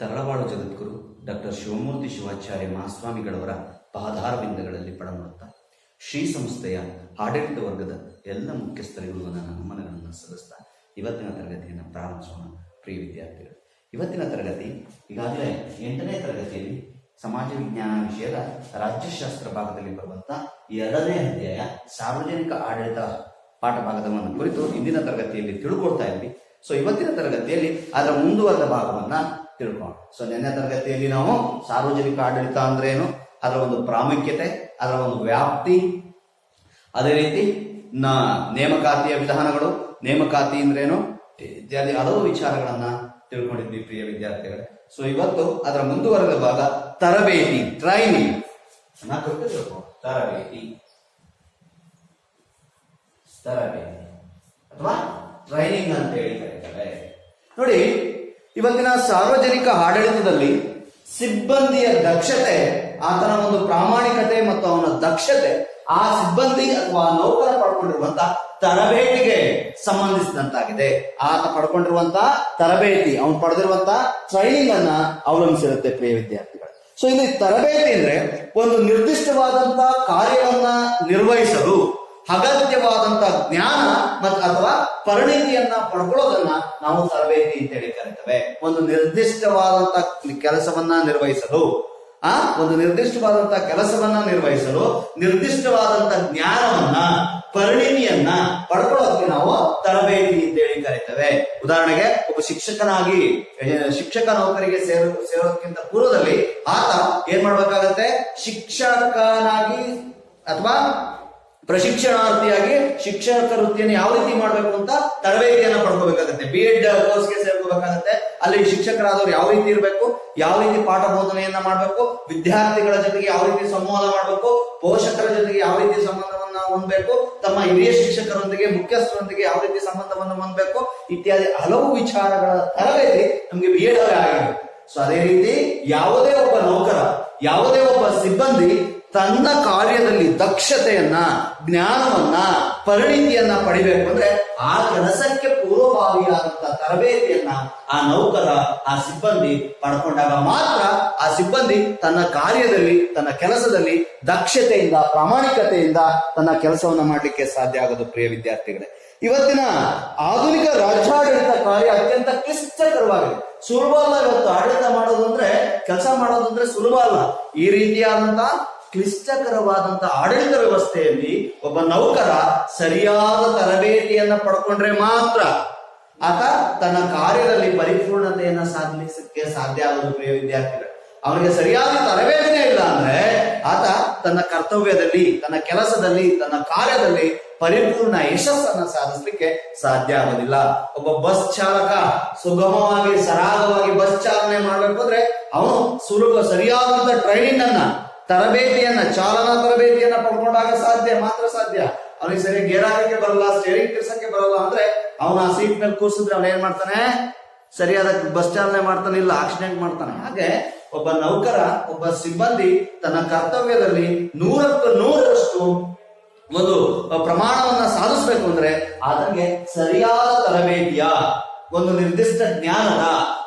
ತರಳವಾಳು ಜಗದ್ಗುರು doctor Shivamurthy Shivacharya ಮಹಾಸ್ವಾಮಿಗಳವರ ಪಾದಾರವಿಂದಗಳಲ್ಲಿ ಪಡಮಾಡುತ್ತಾ ಶ್ರೀ ಸಂಸ್ಥೆಯ ಆಡಳಿತ ವರ್ಗದ ಎಲ್ಲ ಮುಖ್ಯಸ್ಥರಿಗೂ ನನ್ನ ನಮನಗಳನ್ನು ಸಲ್ಲಿಸ್ತಾ ಇವತ್ತಿನ ತರಗತಿಯನ್ನು ಪ್ರಾರಂಭಿಸೋಣ, ಪ್ರಿಯ ವಿದ್ಯಾರ್ಥಿಗಳು. ಇವತ್ತಿನ ತರಗತಿ ಈಗಾಗಲೇ ಎಂಟನೇ ತರಗತಿಯಲ್ಲಿ ಸಮಾಜ ವಿಜ್ಞಾನ ವಿಷಯದ ರಾಜ್ಯಶಾಸ್ತ್ರ ಭಾಗದಲ್ಲಿ ಬರುವಂಥ ಎರಡನೇ ಅಧ್ಯಾಯ ಸಾರ್ವಜನಿಕ ಆಡಳಿತ ಪಾಠ ಭಾಗದವನ್ನು ಕುರಿತು ಇಂದಿನ ತರಗತಿಯಲ್ಲಿ ತಿಳ್ಕೊಳ್ತಾ ಇದ್ವಿ. ಸೊ ಇವತ್ತಿನ ತರಗತಿಯಲ್ಲಿ ಅದರ ಮುಂದುವರೆದ ಭಾಗವನ್ನ ತಿಳ್ಕೊಳ್ಳೋಣ ಸೊ ನಿನ್ನೆ ತರಗತಿಯಲ್ಲಿ ನಾವು ಸಾರ್ವಜನಿಕ ಆಡಳಿತ ಅಂದ್ರೆ ಏನು? ಅದರ ಒಂದು ಪ್ರಾಮುಖ್ಯತೆ, ಅದರ ಒಂದು ವ್ಯಾಪ್ತಿ, ಅದೇ ರೀತಿ ನ ನೇಮಕಾತಿಯ ವಿಧಾನಗಳು. ನೇಮಕಾತಿ ಅಂದ್ರೇನು ಇತ್ಯಾದಿ ಹಲವು ವಿಚಾರಗಳನ್ನ ತಿಳ್ಕೊಂಡಿದ್ವಿ ಪ್ರಿಯ ವಿದ್ಯಾರ್ಥಿಗಳೇ. ಸೊ ಇವತ್ತು ಅದರ ಮುಂದುವರೆದ ಭಾಗ ತರಬೇತಿ, ಟ್ರೈನಿಂಗ್. ತರಬೇತಿ. ತರಬೇತಿ. ಅಥವಾ ಟ್ರೈನಿಂಗ್ ಅಂತ ಹೇಳಿ ಕರೀತಾರೆ ನೋಡಿ ಇವತ್ತಿನ ಸಾರ್ವಜನಿಕ ಆಡಳಿತದಲ್ಲಿ ಸಿಬ್ಬಂದಿಯ ದಕ್ಷತೆ, ಆತನ ಒಂದು ಪ್ರಾಮಾಣಿಕತೆ ಮತ್ತು ಅವನ ದಕ್ಷತೆ, ಆ ಸಿಬ್ಬಂದಿ ಅಥವಾ ನೌಕರ ಪಡ್ಕೊಂಡಿರುವಂತ ತರಬೇತಿಗೆ ಸಂಬಂಧಿಸಿದಂತಾಗಿದೆ. ಆತ ಪಡ್ಕೊಂಡಿರುವಂತ ತರಬೇತಿ, ಅವನು ಪಡೆದಿರುವಂತ ಟ್ರೈನಿಂಗ್ ಅನ್ನ ಅವಲಂಬಿಸಿರುತ್ತೆ ಪ್ರಿಯ ವಿದ್ಯಾರ್ಥಿಗಳು. ಸೊ ಇಲ್ಲಿ ತರಬೇತಿ ಅಂದ್ರೆ ಒಂದು ನಿರ್ದಿಷ್ಟವಾದಂತಹ ಕಾರ್ಯವನ್ನ ನಿರ್ವಹಿಸಲು ಅಗತ್ಯವಾದಂತ ಜ್ಞಾನ ಮತ್ತು ಅಥವಾ ಪರಿಣಿತಿಯನ್ನ ಪಡ್ಕೊಳ್ಳೋದನ್ನ ನಾವು ತರಬೇತಿ ಅಂತ ಹೇಳಿ ಕರಿತೇವೆ. ಒಂದು ನಿರ್ದಿಷ್ಟವಾದಂತ ಕೆಲಸವನ್ನ ನಿರ್ವಹಿಸಲು, ಆ? ಒಂದು ನಿರ್ದಿಷ್ಟವಾದಂತಹ ಕೆಲಸವನ್ನ ನಿರ್ವಹಿಸಲು ನಿರ್ದಿಷ್ಟವಾದಂತ ಜ್ಞಾನವನ್ನ, ಪರಿಣಿತಿಯನ್ನ ಪಡ್ಕೊಳ್ಳೋದಕ್ಕೆ ನಾವು ತರಬೇತಿ ಅಂತ ಹೇಳಿ ಕರಿತೇವೆ. ಉದಾಹರಣೆಗೆ, ಒಬ್ಬ ಶಿಕ್ಷಕನಾಗಿ ಶಿಕ್ಷಕ ನೌಕರಿಗೆ ಸೇರೋ, ಸೇರೋದಕ್ಕಿಂತ ಪೂರ್ವದಲ್ಲಿ ಆತ ಏನ್ ಮಾಡ್ಬೇಕಾಗತ್ತೆ? ಶಿಕ್ಷಕನಾಗಿ ಅಥವಾ ಪ್ರಶಿಕ್ಷಣಾರ್ಥಿಯಾಗಿ ಶಿಕ್ಷಕ ವೃತ್ತಿಯನ್ನು ಯಾವ ರೀತಿ ಮಾಡಬೇಕು ಅಂತ ತರಬೇತಿಯನ್ನ ಪಡ್ಕೋಬೇಕಾಗತ್ತೆ. ಬಿ ಎಡ್ ಕೋರ್ಸ್ಗೆ ಸೇರ್ಕೋಬೇಕಾಗತ್ತೆ. ಅಲ್ಲಿ ಶಿಕ್ಷಕರಾದವ್ರು ಯಾವ ರೀತಿ ಇರಬೇಕು, ಯಾವ ರೀತಿ ಪಾಠ ಬೋಧನೆಯನ್ನ ಮಾಡಬೇಕು, ವಿದ್ಯಾರ್ಥಿಗಳ ಜೊತೆಗೆ ಯಾವ ರೀತಿ ಸಂವಾದ ಮಾಡಬೇಕು, ಪೋಷಕರ ಜೊತೆಗೆ ಯಾವ ರೀತಿ ಸಂಬಂಧವನ್ನ ಹೊಂದಬೇಕು, ತಮ್ಮ ಹಿರಿಯ ಶಿಕ್ಷಕರೊಂದಿಗೆ, ಮುಖ್ಯಸ್ಥರೊಂದಿಗೆ ಯಾವ ರೀತಿ ಸಂಬಂಧವನ್ನು ಹೊಂದಬೇಕು, ಇತ್ಯಾದಿ ಹಲವು ವಿಚಾರಗಳ ತರಬೇತಿ ನಮಗೆ ಬಿ ಎಡ್ ಆಗಿದೆ ಸೊ ಅದೇ ರೀತಿ ಯಾವುದೇ ಒಬ್ಬ ನೌಕರ, ಯಾವುದೇ ಒಬ್ಬ ಸಿಬ್ಬಂದಿ ತನ್ನ ಕಾರ್ಯದಲ್ಲಿ ದಕ್ಷತೆಯನ್ನ, ಜ್ಞಾನವನ್ನ, ಪರಿಣಿತಿಯನ್ನ ಪಡಿಬೇಕು ಅಂದ್ರೆ ಆ ಕೆಲಸಕ್ಕೆ ಪೂರ್ವಭಾವಿಯಾದಂತ ತರಬೇತಿಯನ್ನ ಆ ನೌಕರ, ಆ ಸಿಬ್ಬಂದಿ ಪಡ್ಕೊಂಡಾಗ ಮಾತ್ರ ಆ ಸಿಬ್ಬಂದಿ ತನ್ನ ಕಾರ್ಯದಲ್ಲಿ, ತನ್ನ ಕೆಲಸದಲ್ಲಿ ದಕ್ಷತೆಯಿಂದ, ಪ್ರಾಮಾಣಿಕತೆಯಿಂದ ತನ್ನ ಕೆಲಸವನ್ನ ಮಾಡಲಿಕ್ಕೆ ಸಾಧ್ಯ ಆಗೋದು, ಪ್ರಿಯ ವಿದ್ಯಾರ್ಥಿಗಳೇ. ಇವತ್ತಿನ ಆಧುನಿಕ ರಾಜ್ಯಾಡಳಿತ ಕಾರ್ಯ ಅತ್ಯಂತ ಕ್ಲಿಷ್ಟಕರವಾಗಿದೆ. ಸುಲಭ ಅಲ್ಲ ಇವತ್ತು ಆಡಳಿತ ಮಾಡೋದು ಅಂದ್ರೆ, ಕೆಲಸ ಮಾಡೋದು ಅಂದ್ರೆ ಸುಲಭ ಅಲ್ಲ. ಈ ರೀತಿಯಾದಂತ ಕ್ಲಿಷ್ಟಕರವಾದಂತ ಆಡಳಿತ ವ್ಯವಸ್ಥೆಯಲ್ಲಿ ಒಬ್ಬ ನೌಕರ ಸರಿಯಾದ ತರಬೇತಿಯನ್ನ ಪಡ್ಕೊಂಡ್ರೆ ಮಾತ್ರ ಆತ ತನ್ನ ಕಾರ್ಯದಲ್ಲಿ ಪರಿಪೂರ್ಣತೆಯನ್ನ ಸಾಧಿಸಲಿಕ್ಕೆ ಸಾಧ್ಯ ಆಗೋದು ಪ್ರಿಯ ವಿದ್ಯಾರ್ಥಿಗಳು. ಅವನಿಗೆ ಸರಿಯಾದ ತರಬೇತಿನೇ ಇಲ್ಲ ಅಂದ್ರೆ ಆತ ತನ್ನ ಕರ್ತವ್ಯದಲ್ಲಿ, ತನ್ನ ಕೆಲಸದಲ್ಲಿ, ತನ್ನ ಕಾರ್ಯದಲ್ಲಿ ಪರಿಪೂರ್ಣ ಯಶಸ್ಸನ್ನ ಸಾಧಿಸಲಿಕ್ಕೆ ಸಾಧ್ಯ ಆಗೋದಿಲ್ಲ. ಒಬ್ಬ ಬಸ್ ಚಾಲಕ ಸುಗಮವಾಗಿ, ಸರಾಗವಾಗಿ ಬಸ್ ಚಾಲನೆ ಮಾಡಬೇಕು ಅಂದ್ರೆ ಅವನು ಸುಲಭ, ಸರಿಯಾದಂತ ಟ್ರೈನಿಂಗ್ ಅನ್ನ, ತರಬೇತಿಯನ್ನ, ಚಾಲನಾ ತರಬೇತಿಯನ್ನ ಪಡ್ಕೊಂಡಾಗ ಸಾಧ್ಯ, ಮಾತ್ರ ಸಾಧ್ಯ. ಅವನಿಗೆ ಸರಿ ಗೇರ್ ಬರಲ್ಲ ಸ್ಟೇರಿಂಗ್ ತಿರ್ಸಕ್ಕೆ ಬರಲ್ಲ ಅಂದ್ರೆ ಅವನ ಆ ಸೀಟ್ ಮೇಲೆ ಕೂರ್ಸಿದ್ರೆ ಅವನ ಏನ್ ಮಾಡ್ತಾನೆ? ಸರಿಯಾದ ಬಸ್ ಚಾಲನೆ ಮಾಡ್ತಾನೆ, ಇಲ್ಲ ಆಕ್ಸಿಡೆಂಟ್ ಮಾಡ್ತಾನೆ. ಹಾಗೆ ಒಬ್ಬ ನೌಕರ, ಒಬ್ಬ ಸಿಬ್ಬಂದಿ ತನ್ನ ಕರ್ತವ್ಯದಲ್ಲಿ ನೂರಕ್ಕೂ ನೂರರಷ್ಟು ಒಂದು ಪ್ರಮಾಣವನ್ನ ಸಾಧಿಸಬೇಕು ಅಂದ್ರೆ ಆತನಿಗೆ ಸರಿಯಾದ ತರಬೇತಿಯ ಒಂದು ನಿರ್ದಿಷ್ಟ ಜ್ಞಾನದ,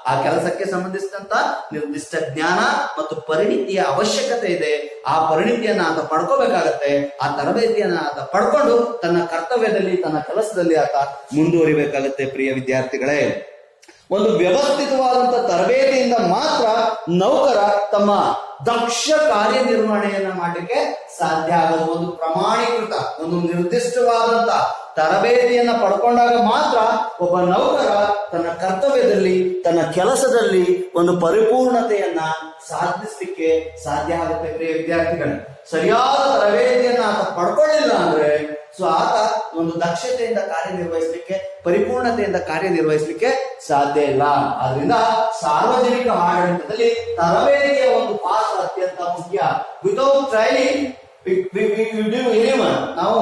ಆ ಕೆಲಸಕ್ಕೆ ಸಂಬಂಧಿಸಿದಂತ ನಿರ್ದಿಷ್ಟ ಜ್ಞಾನ ಮತ್ತು ಪರಿಣಿತಿಯ ಅವಶ್ಯಕತೆ ಇದೆ. ಆ ಪರಿಣಿತಿಯನ್ನ ಆತ ಪಡ್ಕೋಬೇಕಾಗತ್ತೆ. ಆ ತರಬೇತಿಯನ್ನ ಆತ ಪಡ್ಕೊಂಡು ತನ್ನ ಕರ್ತವ್ಯದಲ್ಲಿ, ತನ್ನ ಕೆಲಸದಲ್ಲಿ ಆತ ಮುಂದುವರಿಬೇಕಾಗತ್ತೆ ಪ್ರಿಯ ವಿದ್ಯಾರ್ಥಿಗಳೇ. ಒಂದು ವ್ಯವಸ್ಥಿತವಾದಂತ ತರಬೇತಿಯಿಂದ ಮಾತ್ರ ನೌಕರ ತಮ್ಮ ದಕ್ಷ ಕಾರ್ಯನಿರ್ವಹಣೆಯನ್ನ ಮಾಡಲಿಕ್ಕೆ ಸಾಧ್ಯ ಆಗೋದು ಒಂದು ಪ್ರಮಾಣೀಕೃತ, ಒಂದು ನಿರ್ದಿಷ್ಟವಾದಂತ ತರಬೇತಿಯನ್ನ ಪಡ್ಕೊಂಡಾಗ ಮಾತ್ರ ಒಬ್ಬ ನೌಕರ ತನ್ನ ಕರ್ತವ್ಯದಲ್ಲಿ, ತನ್ನ ಕೆಲಸದಲ್ಲಿ ಒಂದು ಪರಿಪೂರ್ಣತೆಯನ್ನ ಸಾಧಿಸಲಿಕ್ಕೆ ಸಾಧ್ಯ ಆಗುತ್ತೆ. ವಿದ್ಯಾರ್ಥಿಗಳು, ಸರಿಯಾದ ತರಬೇತಿಯನ್ನ ಆತ ಪಡ್ಕೊಳ್ಳಿಲ್ಲ ಅಂದ್ರೆ ಸೊ ಆತ ಒಂದು ದಕ್ಷತೆಯಿಂದ ಕಾರ್ಯನಿರ್ವಹಿಸಲಿಕ್ಕೆ, ಪರಿಪೂರ್ಣತೆಯಿಂದ ಕಾರ್ಯನಿರ್ವಹಿಸಲಿಕ್ಕೆ ಸಾಧ್ಯ ಇಲ್ಲ. ಆದ್ರಿಂದ ಸಾರ್ವಜನಿಕ ಆಡಳಿತದಲ್ಲಿ ತರಬೇತಿಯ ಒಂದು ಪಾತ್ರ ಅತ್ಯಂತ ಮುಖ್ಯ. ವಿತೌಟ್ ಟ್ರೈನಿಂಗ್ ನಾವು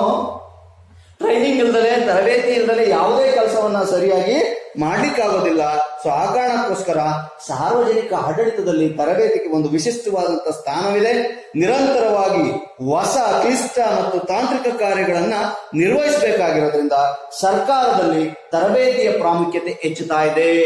ಟ್ರೈನಿಂಗ್ ಇಲ್ದಲೆ, ತರಬೇತಿ ಇಲ್ದಲೆ ಯಾವುದೇ ಕೆಲಸವನ್ನ ಸರಿಯಾಗಿ ಮಾಡ್ಲಿಕ್ಕಾಗೋದಿಲ್ಲ. ಸೊ ಆ ಕಾರಣಕ್ಕೋಸ್ಕರ ಸಾರ್ವಜನಿಕ ಆಡಳಿತದಲ್ಲಿ ತರಬೇತಿಗೆ ಒಂದು ವಿಶಿಷ್ಟವಾದಂತಹ ಸ್ಥಾನವಿದೆ. ನಿರಂತರವಾಗಿ ಹೊಸ ಕ್ಲಿಷ್ಟ ಮತ್ತು ತಾಂತ್ರಿಕ ಕಾರ್ಯಗಳನ್ನ ನಿರ್ವಹಿಸಬೇಕಾಗಿರೋದ್ರಿಂದ ಸರ್ಕಾರದಲ್ಲಿ ತರಬೇತಿಯ ಪ್ರಾಮುಖ್ಯತೆ ಹೆಚ್ಚುತ್ತಾ ಇದೆ.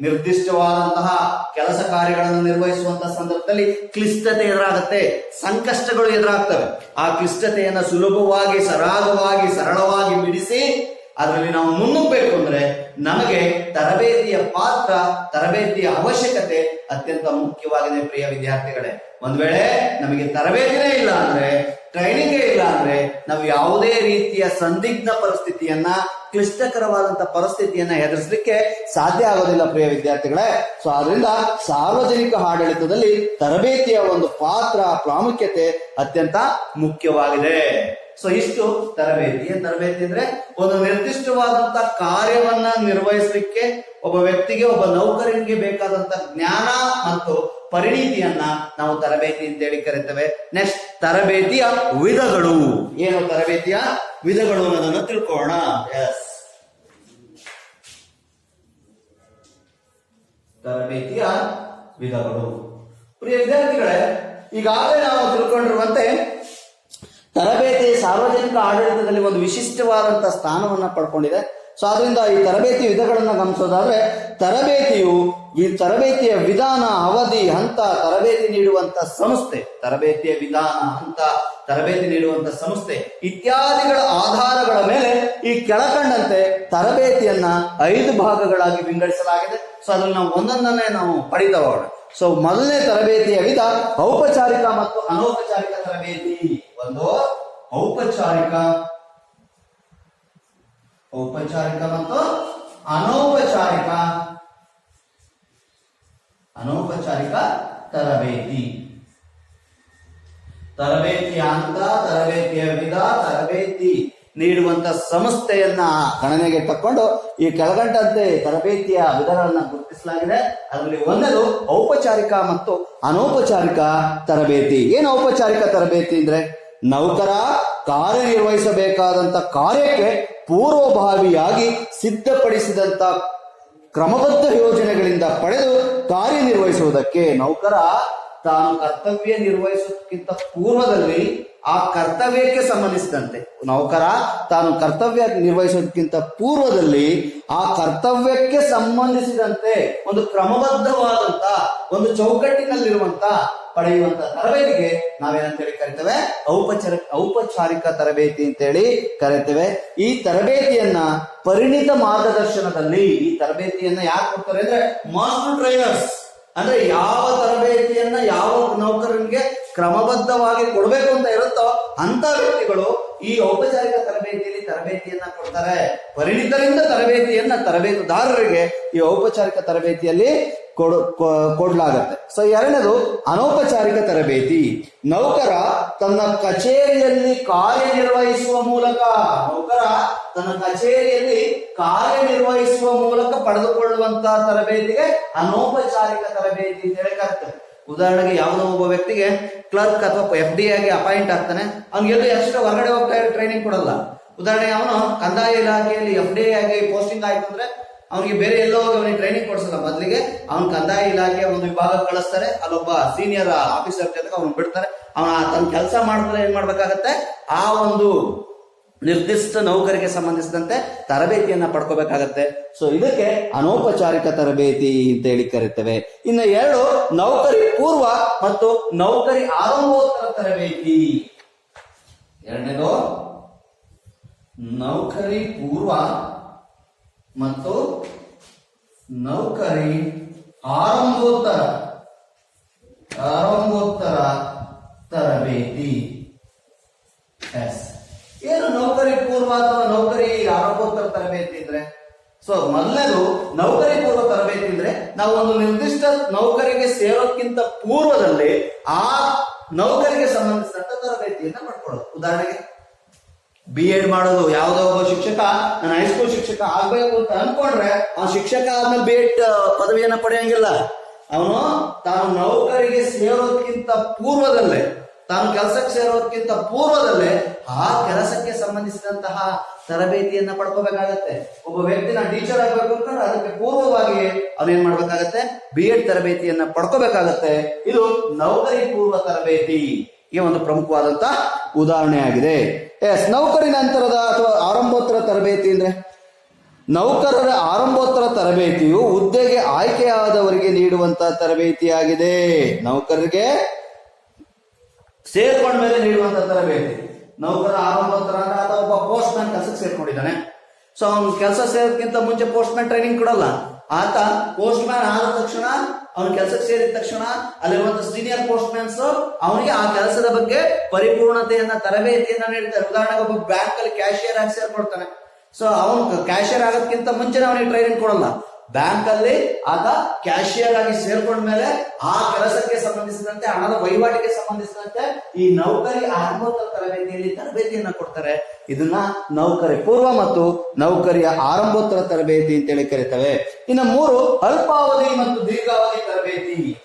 ನಿರ್ದಿಷ್ಟವಾದಂತಹ ಕೆಲಸ ಕಾರ್ಯಗಳನ್ನು ನಿರ್ವಹಿಸುವಂತಹ ಸಂದರ್ಭದಲ್ಲಿ ಕ್ಲಿಷ್ಟತೆ ಎದುರಾಗುತ್ತೆ. ಸಂಕಷ್ಟಗಳು ಎದುರಾಗ್ತವೆ. ಆ ಕ್ಲಿಷ್ಟತೆಯನ್ನ ಸುಲಭವಾಗಿ, ಸರಾಗವಾಗಿ, ಸರಳವಾಗಿ ಬಿಡಿಸಿ ಅದರಲ್ಲಿ ನಾವು ಮುನ್ನುಗ್ಬೇಕು ಅಂದ್ರೆ ನಮಗೆ ತರಬೇತಿಯ ಪಾತ್ರ, ತರಬೇತಿಯ ಅವಶ್ಯಕತೆ ಅತ್ಯಂತ ಮುಖ್ಯವಾಗಿದೆ ಪ್ರಿಯ ವಿದ್ಯಾರ್ಥಿಗಳೇ. ಒಂದ್ ವೇಳೆ ನಮಗೆ ತರಬೇತಿನೇ ಇಲ್ಲ ಅಂದ್ರೆ, ಟ್ರೈನಿಂಗೇ ಇಲ್ಲ ಅಂದ್ರೆ, ನಾವು ಯಾವುದೇ ರೀತಿಯ ಸಂದಿಗ್ಧ ಪರಿಸ್ಥಿತಿಯನ್ನ, ಕ್ಲಿಷ್ಟಕರವಾದಂತ ಪರಿಸ್ಥಿತಿಯನ್ನ ಎದುರಿಸಲಿಕ್ಕೆ ಸಾಧ್ಯ ಆಗೋದಿಲ್ಲ ಪ್ರಿಯ ವಿದ್ಯಾರ್ಥಿಗಳೇ. ಸೊ ಆದ್ರಿಂದ ಸಾರ್ವಜನಿಕ ಆಡಳಿತದಲ್ಲಿ ತರಬೇತಿಯ ಒಂದು ಪಾತ್ರ, ಪ್ರಾಮುಖ್ಯತೆ ಅತ್ಯಂತ ಮುಖ್ಯವಾಗಿದೆ. ಸೊ ಇಷ್ಟು ತರಬೇತಿ. ಏನ್ ತರಬೇತಿ ಅಂದ್ರೆ ಒಂದು ನಿರ್ದಿಷ್ಟವಾದಂತ ಕಾರ್ಯವನ್ನ ನಿರ್ವಹಿಸಲಿಕ್ಕೆ ಒಬ್ಬ ವ್ಯಕ್ತಿಗೆ, ಒಬ್ಬ ನೌಕರನಿಗೆ ಬೇಕಾದಂತ ಜ್ಞಾನ ಮತ್ತು ಪರಿಣಿತಿಯನ್ನ ನಾವು ತರಬೇತಿ ಅಂತ ಹೇಳಿ ಕರಿತೇವೆ. ನೆಕ್ಸ್ಟ್ ತರಬೇತಿಯ ವಿಧಗಳು. ಏನು ತರಬೇತಿಯ ವಿಧಗಳು ಅನ್ನೋದನ್ನ ತಿಳ್ಕೊಳ್ಳೋಣ. ಎಸ್ ತರಬೇತಿಯ ವಿಧಗಳು. ಪ್ರಿಯ ವಿದ್ಯಾರ್ಥಿಗಳೇ, ಈಗಾಗಲೇ ನಾವು ತಿಳ್ಕೊಂಡಿರುವಂತೆ ತರಬೇತಿ ಸಾರ್ವಜನಿಕ ಆಡಳಿತದಲ್ಲಿ ಒಂದು ವಿಶಿಷ್ಟವಾದಂತಹ ಸ್ಥಾನವನ್ನ ಪಡ್ಕೊಂಡಿದೆ. ಸೊ ಅದರಿಂದ ಈ ತರಬೇತಿ ವಿಧಗಳನ್ನ ಗಮನಿಸೋದಾದ್ರೆ, ತರಬೇತಿಯು ಈ ತರಬೇತಿಯ ವಿಧಾನ, ಅವಧಿ, ಹಂತ, ತರಬೇತಿ ನೀಡುವಂತ ಸಂಸ್ಥೆ. ತರಬೇತಿಯ ವಿಧಾನ, ಹಂತ, ತರಬೇತಿ ನೀಡುವಂತ ಸಂಸ್ಥೆ ಇತ್ಯಾದಿಗಳ ಆಧಾರಗಳ ಮೇಲೆ ಈ ಕೆಳಕಂಡಂತೆ ತರಬೇತಿಯನ್ನ ಐದು ಭಾಗಗಳಾಗಿ ವಿಂಗಡಿಸಲಾಗಿದೆ. ಸೊ ಅದನ್ನು ನಾವು ಒಂದೊಂದನ್ನೇ ನಾವು ಪಡಿತಾ ಸೊ ಮೊದಲನೇ ತರಬೇತಿಯ ವಿಧ ಔಪಚಾರಿಕ ಮತ್ತು ಅನೌಪಚಾರಿಕ ತರಬೇತಿ. ಒಂದು ಔಪಚಾರಿಕ. ಔಪಚಾರಿಕ ಮತ್ತು ಅನೌಪಚಾರಿಕ. ಅನೌಪಚಾರಿಕ ತರಬೇತಿ. ತರಬೇತಿಯ ಹಂತ, ತರಬೇತಿಯ ವಿಧ, ತರಬೇತಿ ನೀಡುವಂತ ಸಂಸ್ಥೆಯನ್ನ ಗಣನೆಗೆ ತಕ್ಕೊಂಡು ಈ ಕೆಳಗಂಟಂತೆ ತರಬೇತಿಯ ವಿಧಗಳನ್ನ ಗುರುತಿಸಲಾಗಿದೆ. ಅದರಲ್ಲಿ ಒಂದನೇದು ಔಪಚಾರಿಕ ಮತ್ತು ಅನೌಪಚಾರಿಕ ತರಬೇತಿ. ಏನು ಔಪಚಾರಿಕ ತರಬೇತಿ ಅಂದ್ರೆ? ನೌಕರ ಕಾರ್ಯನಿರ್ವಹಿಸಬೇಕಾದಂತ ಕಾರ್ಯಕ್ಕೆ ಪೂರ್ವಭಾವಿಯಾಗಿ ಸಿದ್ಧಪಡಿಸಿದಂತ ಕ್ರಮಬದ್ಧ ಯೋಜನೆಗಳಿಂದ ಪಡೆದು ಕಾರ್ಯನಿರ್ವಹಿಸುವುದಕ್ಕೆ ನೌಕರ ತಾನು ಕರ್ತವ್ಯ ನಿರ್ವಹಿಸುವುದಕ್ಕಿಂತ ಪೂರ್ವದಲ್ಲಿ ಆ ಕರ್ತವ್ಯಕ್ಕೆ ಸಂಬಂಧಿಸಿದಂತೆ. ನೌಕರ ತಾನು ಕರ್ತವ್ಯ ನಿರ್ವಹಿಸೋದಕ್ಕಿಂತ ಪೂರ್ವದಲ್ಲಿ ಆ ಕರ್ತವ್ಯಕ್ಕೆ ಸಂಬಂಧಿಸಿದಂತೆ ಒಂದು ಕ್ರಮಬದ್ಧವಾದಂತ, ಒಂದು ಚೌಕಟ್ಟಿನಲ್ಲಿರುವಂತ ಪಡೆಯುವಂತ ತರಬೇತಿಗೆ ನಾವೇನಂತೇಳಿ ಕರಿತೇವೆ? ಔಪಚಾರ, ಔಪಚಾರಿಕ ತರಬೇತಿ ಅಂತೇಳಿ ಕರಿತೇವೆ. ಈ ತರಬೇತಿಯನ್ನ ಪರಿಣಿತ ಮಾರ್ಗದರ್ಶನದಲ್ಲಿ, ಈ ತರಬೇತಿಯನ್ನ ಯಾರು ಕೊಡ್ತಾರೆ ಅಂದ್ರೆ ಮಾಸ್ಟರ್ ಟ್ರೈನರ್ಸ್. ಅಂದ್ರೆ ಯಾವ ತರಬೇತಿಯನ್ನ ಯಾವ ನೌಕರನಿಗೆ ಕ್ರಮಬದ್ಧವಾಗಿ ಕೊಡಬೇಕು ಅಂತ ಇರುತ್ತೋ ಅಂತ ವ್ಯಕ್ತಿಗಳು ಈ ಔಪಚಾರಿಕ ತರಬೇತಿಯಲ್ಲಿ ತರಬೇತಿಯನ್ನ ಕೊಡ್ತಾರೆ. ಪರಿಣಿತರಿಂದ ತರಬೇತಿಯನ್ನ ತರಬೇತುದಾರರಿಗೆ ಈ ಔಪಚಾರಿಕ ತರಬೇತಿಯಲ್ಲಿ ಕೊಡು ಕೊಡ್ಲಾಗತ್ತೆ. ಸೊ ಎರಡನೇದು, ಅನೌಪಚಾರಿಕ ತರಬೇತಿ. ನೌಕರ ತನ್ನ ಕಚೇರಿಯಲ್ಲಿ ಕಾರ್ಯನಿರ್ವಹಿಸುವ ಮೂಲಕ, ನೌಕರ ತನ್ನ ಕಚೇರಿಯಲ್ಲಿ ಕಾರ್ಯನಿರ್ವಹಿಸುವ ಮೂಲಕ ಪಡೆದುಕೊಳ್ಳುವಂತಹ ತರಬೇತಿಗೆ ಅನೌಪಚಾರಿಕ ತರಬೇತಿ ಅಂತ ಹೇಳಿ ಉದಾಹರಣೆಗೆ ಯಾವುದೋ ಒಬ್ಬ ವ್ಯಕ್ತಿಗೆ ಕ್ಲರ್ಕ್ ಅಥವಾ ಎಫ್ ಡಿ ಆಗಿ ಅಪಾಯಿಂಟ್ ಆಗ್ತಾನೆ. ಅವ್ನಿಗೆಲ್ಲೂ ಎಕ್ಸ್ಟ್ರಾ ಹೊರಗಡೆ ಹೋಗ್ತಾ ಟ್ರೈನಿಂಗ್ ಕೊಡಲ್ಲ. ಉದಾಹರಣೆಗೆ ಅವನು ಕಂದಾಯ ಇಲಾಖೆಯಲ್ಲಿ ಎಫ್ ಡಿ ಆಗಿ ಪೋಸ್ಟಿಂಗ್ ಆಯ್ತು ಅಂದ್ರೆ ಅವನಿಗೆ ಬೇರೆ ಎಲ್ಲೋ ಹೋಗಿ ಅವನಿಗೆ ಟ್ರೈನಿಂಗ್ ಕೊಡಿಸಲ್ಲ. ಮೊದಲಿಗೆ ಅವ್ನ ಕಂದಾಯ ಇಲಾಖೆ ಒಂದು ವಿಭಾಗ ಕಳಿಸ್ತಾರೆ. ಅಲ್ಲೊಬ್ಬ ಸೀನಿಯರ್ ಆಫೀಸರ್ ಜೊತೆಗೆ ಅವ್ನು ಬಿಡ್ತಾರೆ. ಅವನ ತನ್ನ ಕೆಲಸ ಮಾಡಿದ್ರೆ ಏನ್ ಮಾಡ್ಬೇಕಾಗತ್ತೆ? ಆ ಒಂದು ನಿರ್ದಿಷ್ಟ ನೌಕರಿಗೆ ಸಂಬಂಧಿಸಿದಂತೆ ತರಬೇತಿಯನ್ನ ಪಡ್ಕೋಬೇಕಾಗತ್ತೆ. ಸೊ ಇದಕ್ಕೆ ಅನೌಪಚಾರಿಕ ತರಬೇತಿ ಅಂತ ಹೇಳಿ ಕರೀತೇವೆ. ಇನ್ನು ಎರಡು, ನೌಕರಿ ಪೂರ್ವ ಮತ್ತು ನೌಕರಿ ಆರಂಭೋತ್ತರ ತರಬೇತಿ. ಎರಡನೇದು, ನೌಕರಿ ಪೂರ್ವ ಮತ್ತು ನೌಕರಿ ಆರಂಭೋತ್ತರ. ಆರಂಭೋತ್ತರ ತರಬೇತಿ. ಎಸ್. ಏನು ನೌಕರಿ ಪೂರ್ವ ಅಥವಾ ನೌಕರಿ ಆರಂಭೋತ್ತರ ತರಬೇತಿ ಇದ್ರೆ ಸೊ, ಮೊದಲನೇದು ನೌಕರಿ ಪೂರ್ವ ತರಬೇತಿ ಅಂದ್ರೆ ನಾವು ಒಂದು ನಿರ್ದಿಷ್ಟ ನೌಕರಿಗೆ ಸೇರೋಕ್ಕಿಂತ ಪೂರ್ವದಲ್ಲಿ ಆ ನೌಕರಿಗೆ ಸಂಬಂಧಿಸಿದಂತ ತರಬೇತಿಯನ್ನ ಪಡ್ಕೊಳ್ಳೋದು ಉದಾಹರಣೆಗೆ ಬಿ ಎಡ್ ಮಾಡೋದು ಯಾವುದೋ ಒಬ್ಬ ಶಿಕ್ಷಕ ನಾನು ಹೈಸ್ಕೂಲ್ ಶಿಕ್ಷಕ ಆಗ್ಬೇಕು ಅಂತ ಅನ್ಕೊಂಡ್ರೆ ಆ ಶಿಕ್ಷಕ ಆದ್ಮೇಲೆ ಬಿ ಎಡ್ ಪದವಿಯನ್ನ ಪಡೆಯಂಗಿಲ್ಲ. ಅವನು ತಾನು ನೌಕರಿಗೆ ಸೇರೋದಕ್ಕಿಂತ ಪೂರ್ವದಲ್ಲೇ, ತಾನು ಕೆಲಸಕ್ಕೆ ಸೇರೋದಕ್ಕಿಂತ ಪೂರ್ವದಲ್ಲೇ ಆ ಕೆಲಸಕ್ಕೆ ಸಂಬಂಧಿಸಿದಂತಹ ತರಬೇತಿಯನ್ನ ಪಡ್ಕೋಬೇಕಾಗತ್ತೆ. ಒಬ್ಬ ವ್ಯಕ್ತಿನ ಟೀಚರ್ ಆಗ್ಬೇಕು ಅಂತಂದ್ರೆ ಅದಕ್ಕೆ ಪೂರ್ವವಾಗಿ ಅವನೇನ್ ಮಾಡ್ಬೇಕಾಗತ್ತೆ? ಬಿ ಎಡ್ ತರಬೇತಿಯನ್ನ ಪಡ್ಕೋಬೇಕಾಗತ್ತೆ. ಇದು ನೌಕರಿ ಪೂರ್ವ ತರಬೇತಿ. ಈ ಒಂದು ಪ್ರಮುಖವಾದಂತ ಉದಾಹರಣೆ ಆಗಿದೆ ಎಸ್ ನೌಕರಿ ನಂತರದ ಅಥವಾ ಆರಂಭೋತ್ತರ ತರಬೇತಿ ಅಂದ್ರೆ? ನೌಕರರ ಆರಂಭೋತ್ತರ ತರಬೇತಿಯು ಹುದ್ದೆಗೆ ಆಯ್ಕೆಯಾದವರಿಗೆ ನೀಡುವಂತಹ ತರಬೇತಿಯಾಗಿದೆ. ನೌಕರರಿಗೆ ಸೇರ್ಕೊಂಡ ಮೇಲೆ ನೀಡುವಂತ ತರಬೇತಿ. ನೌಕರ ಆರಂಭೋತ್ತರ ಅಂದ್ರೆ ಆತ ಒಬ್ಬ ಪೋಸ್ಟ್ ಮ್ಯಾನ್ ಕೆಲಸಕ್ಕೆ ಸೇರ್ಕೊಂಡಿದ್ದಾನೆ. ಸೊ ಅವ್ನು ಕೆಲಸ ಸೇರೋದಕ್ಕಿಂತ ಮುಂಚೆ ಪೋಸ್ಟ್ ಮ್ಯಾನ್ ಟ್ರೈನಿಂಗ್ ಕೊಡಲ್ಲ. ಆತ ಪೋಸ್ಟ್ ಮ್ಯಾನ್ ಆದ ತಕ್ಷಣ ಅವನ ಕೆಲಸಕ್ಕೆ ಸೇರಿದ ತಕ್ಷಣ ಅಲ್ಲಿರುವಂತಹ ಸೀನಿಯರ್ ಪೋಸ್ಟ್ ಮ್ಯಾನ್ಸ್ ಅವನಿಗೆ ಆ ಕೆಲಸದ ಬಗ್ಗೆ ಪರಿಪೂರ್ಣತೆಯನ್ನ, ತರಬೇತಿಯನ್ನ ನೀಡ್ತಾರೆ. ಉದಾಹರಣೆಗೆ ಒಬ್ಬ ಬ್ಯಾಂಕ್ ಅಲ್ಲಿ ಕ್ಯಾಶಿಯರ್ ಆಗಿ ಸೇರ್ಕೊಳ್ತಾನೆ ಸೊ ಅವನು ಕ್ಯಾಶಿಯರ್ ಆಗೋದಕ್ಕಿಂತ ಮುಂಚೆ ಅವನಿಗೆ ಟ್ರೈನಿಂಗ್ ಕೊಡಲ್ಲ. ಬ್ಯಾಂಕ್ ಅಲ್ಲಿ ಆತ ಕ್ಯಾಶಿಯರ್ ಆಗಿ ಸೇರ್ಕೊಂಡ್ಮೇಲೆ ಆ ಕೆಲಸಕ್ಕೆ ಸಂಬಂಧಿಸಿದಂತೆ, ಹಣದ ವಹಿವಾಟಿಗೆ ಸಂಬಂಧಿಸಿದಂತೆ ಈ ನೌಕರಿ ಆರಂಭೋತ್ತರ ತರಬೇತಿಯಲ್ಲಿ ತರಬೇತಿಯನ್ನ ಕೊಡ್ತಾರೆ. ಇದನ್ನ ನೌಕರಿ ಪೂರ್ವ ಮತ್ತು ನೌಕರಿಯ ಆರಂಭೋತ್ತರ ತರಬೇತಿ ಅಂತೇಳಿ ಕರೀತವೆ. ಇನ್ನು ಮೂರು, ಅಲ್ಪಾವಧಿ ಮತ್ತು ದೀರ್ಘಾವಧಿ ತರಬೇತಿ.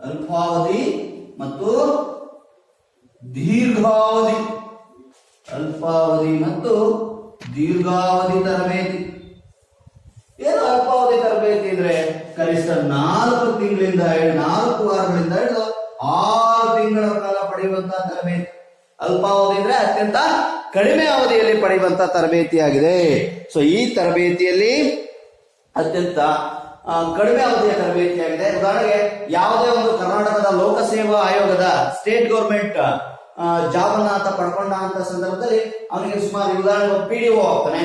ಅಲ್ಪಾವಧಿ ಮತ್ತು ದೀರ್ಘಾವಧಿ. ಅಲ್ಪಾವಧಿ ಮತ್ತು ದೀರ್ಘಾವಧಿ ತರಬೇತಿ. ಏನು ಅಲ್ಪಾವಧಿ ತರಬೇತಿ ಅಂದ್ರೆ ಕನಿಷ್ಠ ನಾಲ್ಕು ತಿಂಗಳಿಂದ ನಾಲ್ಕು ವಾರಗಳಿಂದ ಹಿಡಿದು ಆರು ತಿಂಗಳ ಕಾಲ ಪಡೆಯುವಂತಹ ತರಬೇತಿ. ಅಲ್ಪಾವಧಿ ಅಂದ್ರೆ ಅತ್ಯಂತ ಕಡಿಮೆ ಅವಧಿಯಲ್ಲಿ ಪಡೆಯುವಂತಹ ತರಬೇತಿಯಾಗಿದೆ. ಸೊ ಈ ತರಬೇತಿಯಲ್ಲಿ ಅತ್ಯಂತ ಕಡಿಮೆ ಅವಧಿಯ ತರಬೇತಿಯಾಗಿದೆ. ಉದಾಹರಣೆಗೆ, ಯಾವುದೇ ಒಂದು ಕರ್ನಾಟಕದ ಲೋಕಸೇವಾ ಆಯೋಗದ ಸ್ಟೇಟ್ ಗೌರ್ಮೆಂಟ್ ಜಾಬ್ ಅಂತ ಪಡ್ಕೊಂಡ ಅಂತ ಸಂದರ್ಭದಲ್ಲಿ ಅವನಿಗೆ ಸುಮಾರು ಉದಾಹರಣೆ ಪಿ ಡಿ ಒ ಆಗ್ತಾನೆ.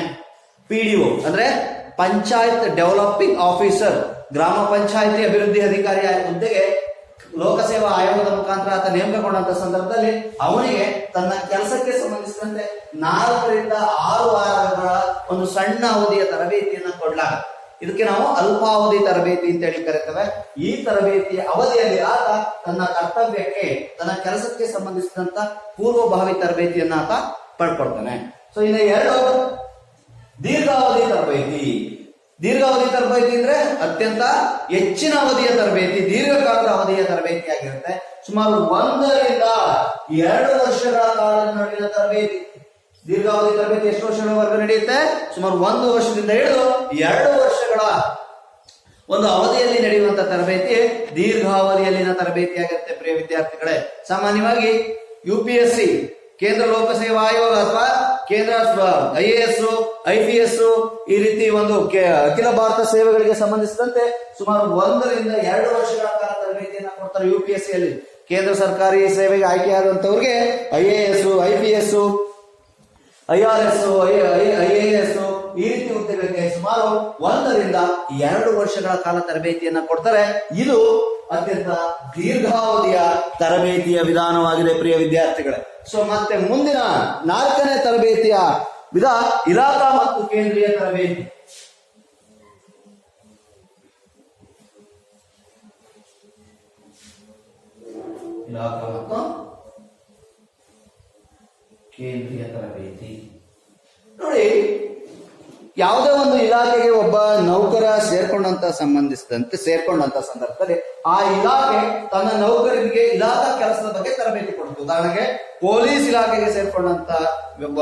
ಪಿ ಡಿ ಒ ಅಂದ್ರೆ ಪಂಚಾಯತ್ ಡೆವಲಪಿಂಗ್ ಆಫೀಸರ್, ಗ್ರಾಮ ಪಂಚಾಯತಿ ಅಭಿವೃದ್ಧಿ ಅಧಿಕಾರಿ ಹುದ್ದೆಗೆ ಲೋಕಸೇವಾ ಆಯೋಗದ ಮುಖಾಂತರ ಆತ ನೇಮಕಗೊಂಡಂತ ಸಂದರ್ಭದಲ್ಲಿ ಅವನಿಗೆ ತನ್ನ ಕೆಲಸಕ್ಕೆ ಸಂಬಂಧಿಸಿದಂತೆ ನಾಲ್ಕರಿಂದ ಆರು ವಾರಗಳ ಒಂದು ಸಣ್ಣ ಅವಧಿಯ ತರಬೇತಿಯನ್ನು ಕೊಡ್ಲಾಗುತ್ತೆ. ಇದಕ್ಕೆ ನಾವು ಅಲ್ಪಾವಧಿ ತರಬೇತಿ ಅಂತ ಹೇಳಿ ಕರೀತೇವೆ. ಈ ತರಬೇತಿಯ ಅವಧಿಯಲ್ಲಿ ಆತ ತನ್ನ ಕರ್ತವ್ಯಕ್ಕೆ, ತನ್ನ ಕೆಲಸಕ್ಕೆ ಸಂಬಂಧಿಸಿದಂತ ಪೂರ್ವಭಾವಿ ತರಬೇತಿಯನ್ನ ಆತ ಪಡ್ಕೊಳ್ತಾನೆ. ಸೊ ಇನ್ನು ಎರಡು ದೀರ್ಘಾವಧಿ ತರಬೇತಿ. ದೀರ್ಘಾವಧಿ ತರಬೇತಿ ಅಂದ್ರೆ ಅತ್ಯಂತ ಹೆಚ್ಚಿನ ಅವಧಿಯ ತರಬೇತಿ, ದೀರ್ಘಕಾಲದ ಅವಧಿಯ ತರಬೇತಿ ಆಗಿರುತ್ತೆ. ಸುಮಾರು ಒಂದರಿಂದ ಎರಡು ವರ್ಷಗಳ ಕಾಲ ನಡುವಿನ ತರಬೇತಿ. ದೀರ್ಘಾವಧಿ ತರಬೇತಿ ಎಷ್ಟು ವರ್ಷಗಳವರೆಗೂ ನಡೆಯುತ್ತೆ. ಸುಮಾರು ಒಂದು ವರ್ಷದಿಂದ ಹಿಡಿದು ಎರಡು ವರ್ಷಗಳ ಒಂದು ಅವಧಿಯಲ್ಲಿ ನಡೆಯುವಂತ ತರಬೇತಿ ದೀರ್ಘಾವಧಿಯಲ್ಲಿನ ತರಬೇತಿ ಆಗಿರುತ್ತೆ ಪ್ರಿಯ ವಿದ್ಯಾರ್ಥಿಗಳೇ. ಸಾಮಾನ್ಯವಾಗಿ ಯು ಪಿ ಎಸ್ ಸಿ ಕೇಂದ್ರ ಲೋಕಸೇವಾ ಆಯೋಗ ಅಥವಾ ಕೇಂದ್ರ I A S I P S ಈ ರೀತಿ ಒಂದು ಅಖಿಲ ಭಾರತ ಸೇವೆಗಳಿಗೆ ಸಂಬಂಧಿಸಿದಂತೆ ಸುಮಾರು ಒಂದರಿಂದ ಎರಡು ವರ್ಷಗಳ ಕಾಲ ತರಬೇತಿಯನ್ನು ಕೊಡ್ತಾರೆ ಯು ಪಿ ಎಸ್ ಸಿ ಅಲ್ಲಿ. ಕೇಂದ್ರ ಸರ್ಕಾರಿ ಸೇವೆಗೆ ಆಯ್ಕೆಯಾದಂತವ್ರಿಗೆ I A S I P S I R S I A S ಈ ರೀತಿ ಹುದ್ದೆಗಳಿಗೆ ಸುಮಾರು ಒಂದರಿಂದ ಎರಡು ವರ್ಷಗಳ ಕಾಲ ತರಬೇತಿಯನ್ನ ಕೊಡ್ತಾರೆ. ಇದು ಅತ್ಯಂತ ದೀರ್ಘಾವಧಿಯ ತರಬೇತಿಯ ವಿಧಾನವಾಗಿದೆ ಪ್ರಿಯ ವಿದ್ಯಾರ್ಥಿಗಳೇ. ಸೊ ಮತ್ತೆ ಮುಂದಿನ ನಾಲ್ಕನೇ ತರಬೇತಿಯ ವಿಧ ಇಲಾಖಾ ಮತ್ತು ಕೇಂದ್ರೀಯ ತರಬೇತಿ. ಇಲಾಖಾ ಮತ್ತು ಕೇಂದ್ರೀಯ ತರಬೇತಿ. ನೋಡಿ, ಯಾವುದೇ ಒಂದು ಇಲಾಖೆಗೆ ಒಬ್ಬ ನೌಕರ ಸೇರ್ಕೊಂಡಂತ ಸಂಬಂಧಿಸಿದಂತೆ, ಸೇರ್ಕೊಂಡಂತ ಸಂದರ್ಭದಲ್ಲಿ ಆ ಇಲಾಖೆ ತನ್ನ ನೌಕರರಿಗೆ ಇಲಾಖಾ ಕೆಲಸದ ಬಗ್ಗೆ ತರಬೇತಿ ಕೊಡುತ್ತೆ ಉದಾಹರಣೆಗೆ, ಪೊಲೀಸ್ ಇಲಾಖೆಗೆ ಸೇರ್ಕೊಂಡಂತ ಒಬ್ಬ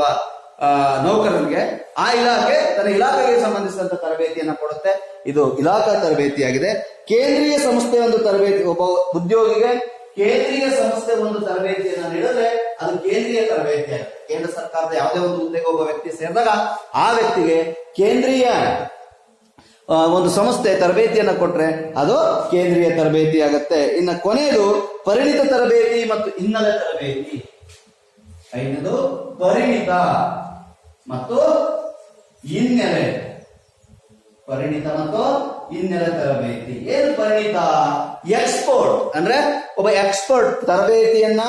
ನೌಕರರಿಗೆ ಆ ಇಲಾಖೆ ತನ್ನ ಇಲಾಖೆಗೆ ಸಂಬಂಧಿಸಿದಂತ ತರಬೇತಿಯನ್ನ ಕೊಡುತ್ತೆ. ಇದು ಇಲಾಖಾ ತರಬೇತಿಯಾಗಿದೆ. ಕೇಂದ್ರೀಯ ಸಂಸ್ಥೆ ಒಂದು ತರಬೇತಿ, ಒಬ್ಬ ಉದ್ಯೋಗಿಗೆ ಕೇಂದ್ರೀಯ ಸಂಸ್ಥೆ ಒಂದು ತರಬೇತಿಯನ್ನ ನೀಡಿದ್ರೆ ಅದು ಕೇಂದ್ರೀಯ ತರಬೇತಿ ಕೇಂದ್ರ ಸರ್ಕಾರದ ಯಾವುದೇ ಒಂದು ಹುದ್ದೆಗೆ ಒಬ್ಬ ವ್ಯಕ್ತಿ ಸೇರಿದಾಗ ಆ ವ್ಯಕ್ತಿಗೆ ಕೇಂದ್ರೀಯ ಒಂದು ಸಂಸ್ಥೆ ತರಬೇತಿಯನ್ನ ಕೊಟ್ರೆ ಅದು ಕೇಂದ್ರೀಯ ತರಬೇತಿ ಆಗತ್ತೆ. ಇನ್ನು ಕೊನೆಯದು ಪರಿಣಿತ ತರಬೇತಿ ಮತ್ತು ಹಿನ್ನೆಲೆ ತರಬೇತಿ. ಐದನೇದು ಪರಿಣಿತ ಮತ್ತು ಹಿನ್ನೆಲೆ. ಪರಿಣಿತ ಮತ್ತು ಹಿನ್ನೆಲೆ ತರಬೇತಿ. ಏನು ಪರಿಣಿತ? ಎಕ್ಸ್ಪೋರ್ಟ್. ಅಂದ್ರೆ ಒಬ್ಬ ಎಕ್ಸ್ಪರ್ಟ್ ತರಬೇತಿಯನ್ನ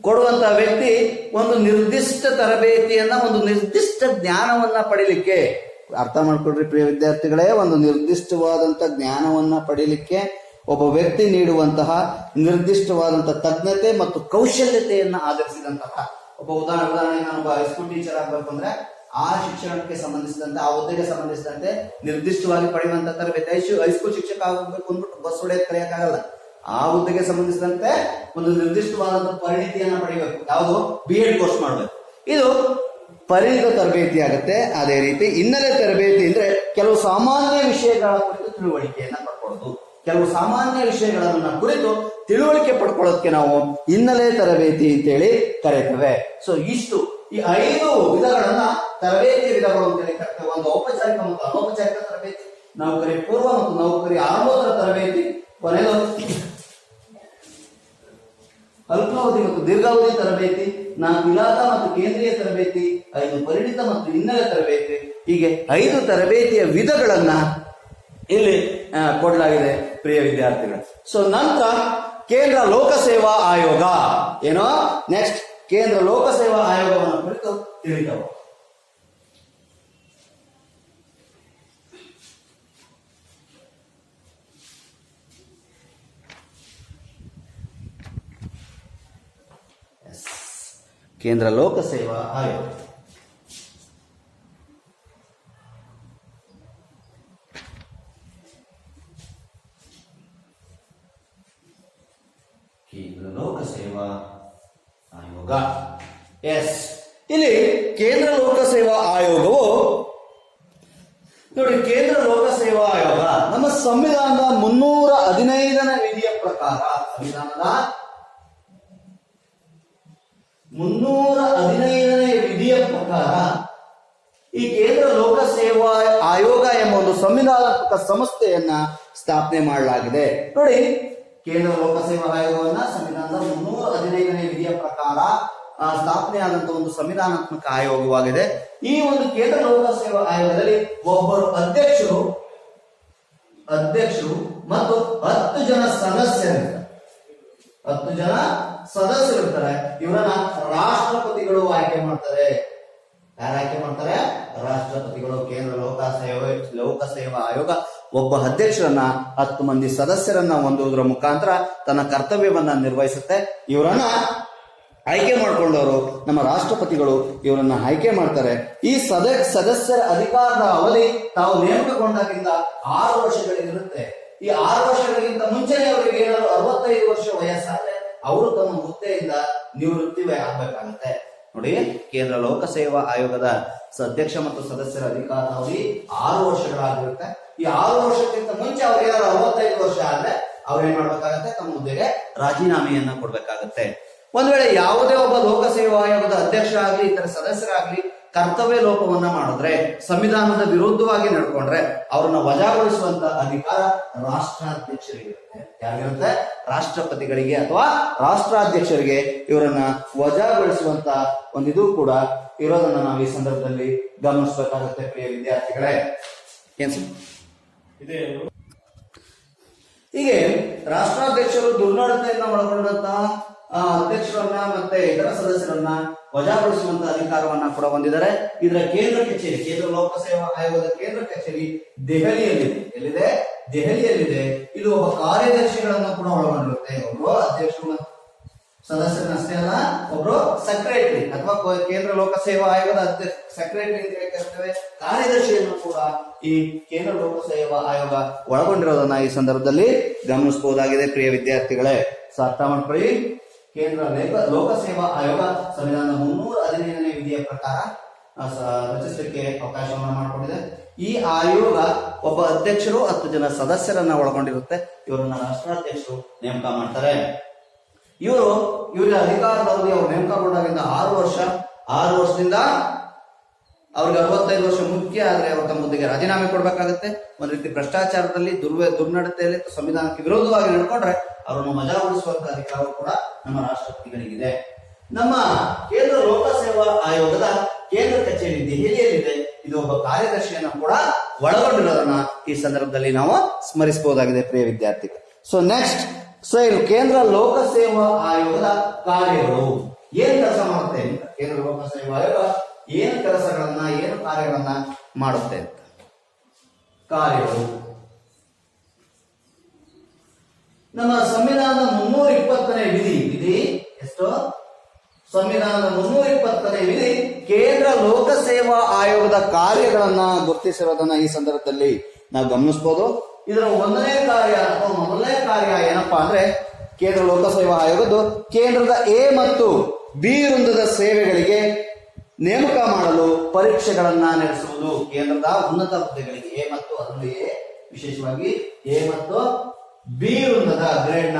ಕೊಡುವಂತಹ ವ್ಯಕ್ತಿ ಒಂದು ನಿರ್ದಿಷ್ಟ ತರಬೇತಿಯನ್ನ, ಒಂದು ನಿರ್ದಿಷ್ಟ ಜ್ಞಾನವನ್ನ ಪಡಿಲಿಕ್ಕೆ, ಅರ್ಥ ಮಾಡ್ಕೊಡ್ರಿ ಪ್ರಿಯ ವಿದ್ಯಾರ್ಥಿಗಳೇ, ಒಂದು ನಿರ್ದಿಷ್ಟವಾದಂತ ಜ್ಞಾನವನ್ನ ಪಡಿಲಿಕ್ಕೆ ಒಬ್ಬ ವ್ಯಕ್ತಿ ನೀಡುವಂತಹ ನಿರ್ದಿಷ್ಟವಾದಂತಹ ತಜ್ಞತೆ ಮತ್ತು ಕೌಶಲ್ಯತೆಯನ್ನ ಆಧರಿಸಿದಂತಹ ಒಬ್ಬ ಉದಾಹರಣೆ ಉದಾಹರಣೆ ನಾನು ಒಬ್ಬ ಹೈಸ್ಕೂಲ್ ಟೀಚರ್ ಆಗ್ಬೇಕು ಅಂದ್ರೆ, ಆ ಶಿಕ್ಷಣಕ್ಕೆ ಸಂಬಂಧಿಸಿದಂತೆ, ಆ ಹುದ್ದೆಗೆ ಸಂಬಂಧಿಸಿದಂತೆ ನಿರ್ದಿಷ್ಟವಾಗಿ ಪಡೆಯುವಂತ ತರಬೇತಿ. ಹೈಸ್ಕೂಲ್ ಶಿಕ್ಷಕ ಆಗಬೇಕು ಅಂದ್ಬಿಟ್ಟು ಬಸ್ ಹೊಡೆಯೋದು ಕಲಿಯಕ್ಕಾಗಲ್ಲ ಆ ಹುದ್ದೆಗೆ ಸಂಬಂಧಿಸಿದಂತೆ ಒಂದು ನಿರ್ದಿಷ್ಟವಾದ ಪರಿಣಿತಿಯನ್ನ ಪಡೆಯಬೇಕು. ಯಾವುದು? ಬಿ ಎಡ್ ಕೋರ್ಸ್ ಮಾಡಬೇಕು. ಇದು ಪರಿಣಿತ ತರಬೇತಿ ಆಗುತ್ತೆ. ಅದೇ ರೀತಿ ಹಿನ್ನೆಲೆ ತರಬೇತಿ ಅಂದ್ರೆ ಕೆಲವು ಸಾಮಾನ್ಯ ವಿಷಯಗಳ ಕುರಿತು ತಿಳುವಳಿಕೆಯನ್ನ ಪಡ್ಕೊಳ್ಳೋದು. ಕೆಲವು ಸಾಮಾನ್ಯ ವಿಷಯಗಳನ್ನ ಕುರಿತು ತಿಳುವಳಿಕೆ ಪಡ್ಕೊಳ್ಳೋದಕ್ಕೆ ನಾವು ಹಿನ್ನೆಲೆ ತರಬೇತಿ ಅಂತೇಳಿ ಕರೀತೇವೆ ಸೊ ಇಷ್ಟು. ಈ ಐದು ವಿಧಗಳನ್ನ ತರಬೇತಿ ವಿಧಗಳು ಅಂತೇಳಿ ಕರಿತೇವೆ ಒಂದು ಔಪಚಾರಿಕ ಮತ್ತು ಅನೌಪಚಾರಿಕ ತರಬೇತಿ ನೌಕರಿ ಪೂರ್ವ ಮತ್ತು ನೌಕರಿ ಆರಂಭೋತ್ತರ ತರಬೇತಿ, ಕೊನೆಯದು ದೀರ್ಘಾವಧಿ ತರಬೇತಿ ನಾಲ್ಕು ಇಲಾಖಾ ಮತ್ತು ಕೇಂದ್ರೀಯ ತರಬೇತಿ, ಐದು ಪರಿಣಿತ ಮತ್ತು ಹಿನ್ನೆಲೆ ತರಬೇತಿ, ಹೀಗೆ ಐದು ತರಬೇತಿಯ ವಿಧಗಳನ್ನ ಇಲ್ಲಿ ಕೊಡಲಾಗಿದೆ ಪ್ರಿಯ ವಿದ್ಯಾರ್ಥಿಗಳು. ಸೊ ನಂತರ ಕೇಂದ್ರ ಲೋಕಸೇವಾ ಆಯೋಗ. ಏನೋ? ನೆಕ್ಸ್ಟ್ ಕೇಂದ್ರ ಲೋಕಸೇವಾ ಆಯೋಗವನ್ನು ಕುರಿತು ತಿಳಿದವು. ಕೇಂದ್ರ ಲೋಕಸೇವಾ ಆಯೋಗ. ಕೇಂದ್ರ ಲೋಕಸೇವಾ ಆಯೋಗ. ಎಸ್. ಇಲ್ಲಿ ಕೇಂದ್ರ ಲೋಕಸೇವಾ ಆಯೋಗವು ನೋಡಿ, ಕೇಂದ್ರ ಲೋಕಸೇವಾ ಆಯೋಗ ನಮ್ಮ ಸಂವಿಧಾನದ ಮುನ್ನೂರ ಹದಿನೈದನೇ ವಿಧಿಯ ಪ್ರಕಾರ ಸಂವಿಧಾನದ ಮುನ್ನೂರ ಹದಿನೈದನೇ ವಿಧಿಯ ಪ್ರಕಾರ ಈ ಕೇಂದ್ರ ಲೋಕಸೇವಾ ಆಯೋಗ ಎಂಬ ಒಂದು ಸಂವಿಧಾನಾತ್ಮಕ ಸಂಸ್ಥೆಯನ್ನ ಸ್ಥಾಪನೆ ಮಾಡಲಾಗಿದೆ. ನೋಡಿ, ಕೇಂದ್ರ ಲೋಕಸೇವಾ ಆಯೋಗವನ್ನ ಸಂವಿಧಾನದ ಮುನ್ನೂರ ಹದಿನೈದನೇ ವಿಧಿಯ ಪ್ರಕಾರ ಸ್ಥಾಪನೆ ಆದಂತಹ ಒಂದು ಸಂವಿಧಾನಾತ್ಮಕ ಆಯೋಗವಾಗಿದೆ. ಈ ಒಂದು ಕೇಂದ್ರ ಲೋಕಸೇವಾ ಆಯೋಗದಲ್ಲಿ ಒಬ್ಬರು ಅಧ್ಯಕ್ಷರು ಅಧ್ಯಕ್ಷರು ಮತ್ತು ಹತ್ತು ಜನ ಸದಸ್ಯರಿರ್ತಾರೆ ಹತ್ತು ಜನ ಸದಸ್ಯರು ಇರ್ತಾರೆ. ಇವರನ್ನ ರಾಷ್ಟ್ರಪತಿಗಳು ಆಯ್ಕೆ ಮಾಡ್ತಾರೆ. ಯಾರು ಆಯ್ಕೆ ಮಾಡ್ತಾರೆ? ರಾಷ್ಟ್ರಪತಿಗಳು, ಕೇಂದ್ರ ಲೋಕಸೇವೆ, ಲೋಕಸೇವಾ ಆಯೋಗ. ಒಬ್ಬ ಅಧ್ಯಕ್ಷರನ್ನ, ಹತ್ತು ಮಂದಿ ಸದಸ್ಯರನ್ನ ಹೊಂದುವುದರ ಮುಖಾಂತರ ತನ್ನ ಕರ್ತವ್ಯವನ್ನ ನಿರ್ವಹಿಸುತ್ತೆ. ಇವರನ್ನ ಆಯ್ಕೆ ಮಾಡ್ಕೊಂಡವರು ನಮ್ಮ ರಾಷ್ಟ್ರಪತಿಗಳು ಇವರನ್ನ ಆಯ್ಕೆ ಮಾಡ್ತಾರೆ. ಈ ಸದ, ಸದಸ್ಯರ ಅಧಿಕಾರದ ಅವಧಿ ತಾವು ನೇಮಕಗೊಂಡಾಗಿಂದ ಆರು ವರ್ಷಗಳಿಗಿರುತ್ತೆ ಈ ಆರು ವರ್ಷಗಳಿಗಿಂತ ಮುಂಚೆನೆ ಅವರಿಗೆ ಏನಾದ್ರು ಅರವತ್ತೈದು ವರ್ಷ ವಯಸ್ಸಾದ್ರೆ ಅವರು ತಮ್ಮ ಹುದ್ದೆಯಿಂದ ನಿವೃತ್ತಿ ಆಗ್ಬೇಕಾಗತ್ತೆ. ನೋಡಿ, ಕೇಂದ್ರ ಲೋಕಸೇವಾ ಆಯೋಗದ ಅಧ್ಯಕ್ಷ ಮತ್ತು ಸದಸ್ಯರ ಅಧಿಕಾರ ಅವಧಿ ಆರು ವರ್ಷಗಳಾಗಿರುತ್ತೆ. ಈ ಆರು ವರ್ಷಕ್ಕಿಂತ ಮುಂಚೆ ಅವ್ರಿಗೆ ಏನಾದ್ರು ಅರವತ್ತೈದು ವರ್ಷ ಆದ್ರೆ ಅವ್ರು ಏನ್ ಮಾಡ್ಬೇಕಾಗತ್ತೆ? ತಮ್ಮ ಹುದ್ದೆಗೆ ರಾಜೀನಾಮೆಯನ್ನ ಕೊಡ್ಬೇಕಾಗತ್ತೆ. ಒಂದ್ ವೇಳೆ ಯಾವುದೇ ಒಬ್ಬ ಲೋಕಸೇವಾ ಆಯೋಗದ ಅಧ್ಯಕ್ಷ ಆಗ್ಲಿ ಇತರ ಸದಸ್ಯರಾಗ್ಲಿ ಕರ್ತವ್ಯ ಲೋಪವನ್ನ ಮಾಡಿದ್ರೆ ಸಂವಿಧಾನದ ವಿರುದ್ಧವಾಗಿ ನಡ್ಕೊಂಡ್ರೆ ಅವ್ರನ್ನ ವಜಾಗೊಳಿಸುವಂತ ಅಧಿಕಾರ ರಾಷ್ಟ್ರಾಧ್ಯಕ್ಷರಿಗಿರುತ್ತೆ. ಯಾರಿಗಿರುತ್ತೆ ರಾಷ್ಟ್ರಪತಿಗಳಿಗೆ ಅಥವಾ ರಾಷ್ಟ್ರಾಧ್ಯಕ್ಷರಿಗೆ ಇವರನ್ನ ವಜಾಗೊಳಿಸುವಂತ ಒಂದಿದು ಕೂಡ ಇರೋದನ್ನ ನಾವು ಈ ಸಂದರ್ಭದಲ್ಲಿ ಗಮನಿಸಬೇಕಾಗುತ್ತೆ ಪ್ರಿಯ ವಿದ್ಯಾರ್ಥಿಗಳೇ. ಏನ್ ಸರ್? ಹೀಗೆ ರಾಷ್ಟ್ರಾಧ್ಯಕ್ಷರು ದುರ್ನಡತೆಯನ್ನ ಒಳಗೊಂಡಂತಹ ಅಧ್ಯಕ್ಷರನ್ನ ಮತ್ತೆ ಇತರ ಸದಸ್ಯರನ್ನ ವಜಾಗೊಳಿಸುವಂತ ಅಧಿಕಾರವನ್ನ ಕೂಡ ಹೊಂದಿದ್ದಾರೆ. ಇದರ ಕೇಂದ್ರ ಕಚೇರಿ, ಕೇಂದ್ರ ಲೋಕಸೇವಾ ಆಯೋಗದ ಕೇಂದ್ರ ಕಚೇರಿ ದೆಹಲಿಯಲ್ಲಿದೆ. ಎಲ್ಲಿದೆ? ದೆಹಲಿಯಲ್ಲಿದೆ. ಇದು ಒಬ್ಬ ಕಾರ್ಯದರ್ಶಿಗಳನ್ನ ಕೂಡ ಒಳಗೊಂಡಿರುತ್ತೆ. ಒಬ್ಬರು ಅಧ್ಯಕ್ಷರು ಸದಸ್ಯರನ್ನಷ್ಟೇ ಅಲ್ಲ, ಒಬ್ರು ಸೆಕ್ರೆಟರಿ ಅಥವಾ ಕೇಂದ್ರ ಲೋಕಸೇವಾ ಆಯೋಗದ ಅಧ್ಯಕ್ಷ ಸೆಕ್ರೆಟರಿ ಅಂತ ಹೇಳ್ತೇವೆ ಕಾರ್ಯದರ್ಶಿಯನ್ನು ಕೂಡ ಈ ಕೇಂದ್ರ ಲೋಕಸೇವಾ ಆಯೋಗ ಒಳಗೊಂಡಿರೋದನ್ನ ಈ ಸಂದರ್ಭದಲ್ಲಿ ಗಮನಿಸಬಹುದಾಗಿದೆ. ಪ್ರಿಯ ವಿದ್ಯಾರ್ಥಿಗಳೇ ಸೊ ಮಾಡ್ಕೊಳ್ಳಿ. ಕೇಂದ್ರ ಲೋಕಸೇವಾ ಆಯೋಗ ಸಂವಿಧಾನ ಮುನ್ನೂರ ಹದಿನೈದನೇ ವಿಧಿಯ ಪ್ರಕಾರ ರಚಿಸಲಿಕ್ಕೆ ಅವಕಾಶವನ್ನು ಮಾಡಿಕೊಂಡಿದೆ. ಈ ಆಯೋಗ ಒಬ್ಬ ಅಧ್ಯಕ್ಷರು ಹತ್ತು ಜನ ಸದಸ್ಯರನ್ನ ಒಳಗೊಂಡಿರುತ್ತೆ. ಇವರನ್ನ ರಾಷ್ಟ್ರಾಧ್ಯಕ್ಷರು ನೇಮಕ ಮಾಡ್ತಾರೆ. ಇವರು ಇವರ ಅಧಿಕಾರದ ಅವಧಿ ಅವರು ನೇಮಕಗೊಂಡಾಗಿಂದ ಆರು ವರ್ಷ, ಆರು ವರ್ಷದಿಂದ ಅವ್ರಿಗೆ ಅರವತ್ತೈದು ವರ್ಷ ಮುಖ್ಯ ಆದ್ರೆ ಅವ್ರ ತಮ್ಮ ಹುದ್ದೆಗೆ ರಾಜೀನಾಮೆ ಕೊಡ್ಬೇಕಾಗತ್ತೆ. ಒಂದ್ ರೀತಿ ಭ್ರಷ್ಟಾಚಾರದಲ್ಲಿ ದುರ್ವ, ದುರ್ನಡತೆಯಲ್ಲಿ ಸಂವಿಧಾನಕ್ಕೆ ವಿರೋಧವಾಗಿ ನಡ್ಕೊಂಡ್ರೆ ಅವರನ್ನು ಮಜಾಗೊಳಿಸುವಂತ ಅಧಿಕಾರ ಕೂಡ ನಮ್ಮ ರಾಷ್ಟ್ರಪತಿಗಳಿಗಿದೆ. ನಮ್ಮ ಕೇಂದ್ರ ಲೋಕ ಸೇವಾ ಆಯೋಗದ ಕೇಂದ್ರ ಕಚೇರಿ ದೆಹಲಿಯಲ್ಲಿದೆ. ಇದು ಒಬ್ಬ ಕಾರ್ಯದರ್ಶಿಯನ್ನ ಕೂಡ ಒಳಗೊಂಡಿರೋದನ್ನ ಈ ಸಂದರ್ಭದಲ್ಲಿ ನಾವು ಸ್ಮರಿಸಬಹುದಾಗಿದೆ, ಪ್ರಿಯ ವಿದ್ಯಾರ್ಥಿಗಳು. ಸೊ ನೆಕ್ಸ್ಟ್ ಸೊ ಇದು ಕೇಂದ್ರ ಲೋಕ ಸೇವಾ ಆಯೋಗದ ಕಾರ್ಯಗಳು. ಏನ್ ಕೆಲಸ ಮಾಡುತ್ತೆ? ಕೇಂದ್ರ ಲೋಕ ಸೇವಾ ಆಯೋಗ ಏನು ಕೆಲಸಗಳನ್ನ ಏನು ಕಾರ್ಯಗಳನ್ನ ಮಾಡುತ್ತೆ ಅಂತ. ಕಾರ್ಯಗಳು. ನಮ್ಮ ಸಂವಿಧಾನದ ಮುನ್ನೂರ ಇಪ್ಪತ್ತನೇ ವಿಧಿ ವಿಧಿ ಎಷ್ಟು? ಸಂವಿಧಾನದ ಮುನ್ನೂರ ಇಪ್ಪತ್ತನೇ ವಿಧಿ ಕೇಂದ್ರ ಲೋಕಸೇವಾ ಆಯೋಗದ ಕಾರ್ಯಗಳನ್ನ ಗುರುತಿಸಿರೋದನ್ನ ಈ ಸಂದರ್ಭದಲ್ಲಿ ನಾವು ಗಮನಿಸಬಹುದು ಇದರ ಒಂದನೇ ಕಾರ್ಯ ಅಥವಾ ಮೊದಲನೇ ಕಾರ್ಯ ಏನಪ್ಪಾ ಅಂದ್ರೆ ಕೇಂದ್ರ ಲೋಕಸೇವಾ ಆಯೋಗದ್ದು ಕೇಂದ್ರದ ಎ ಮತ್ತು ಬಿ ವೃಂದದ ಸೇವೆಗಳಿಗೆ ನೇಮಕ ಮಾಡಲು ಪರೀಕ್ಷೆಗಳನ್ನ ನಡೆಸುವುದು ಕೇಂದ್ರದ ಉನ್ನತ ಹುದ್ದೆಗಳಿಗೆ ಎ ಮತ್ತು ಅದರಲ್ಲಿ ಎ ವಿಶೇಷವಾಗಿ ಎ ಮತ್ತು ಬಿ ವೃಂದದ ಗ್ರೇಡ್ನ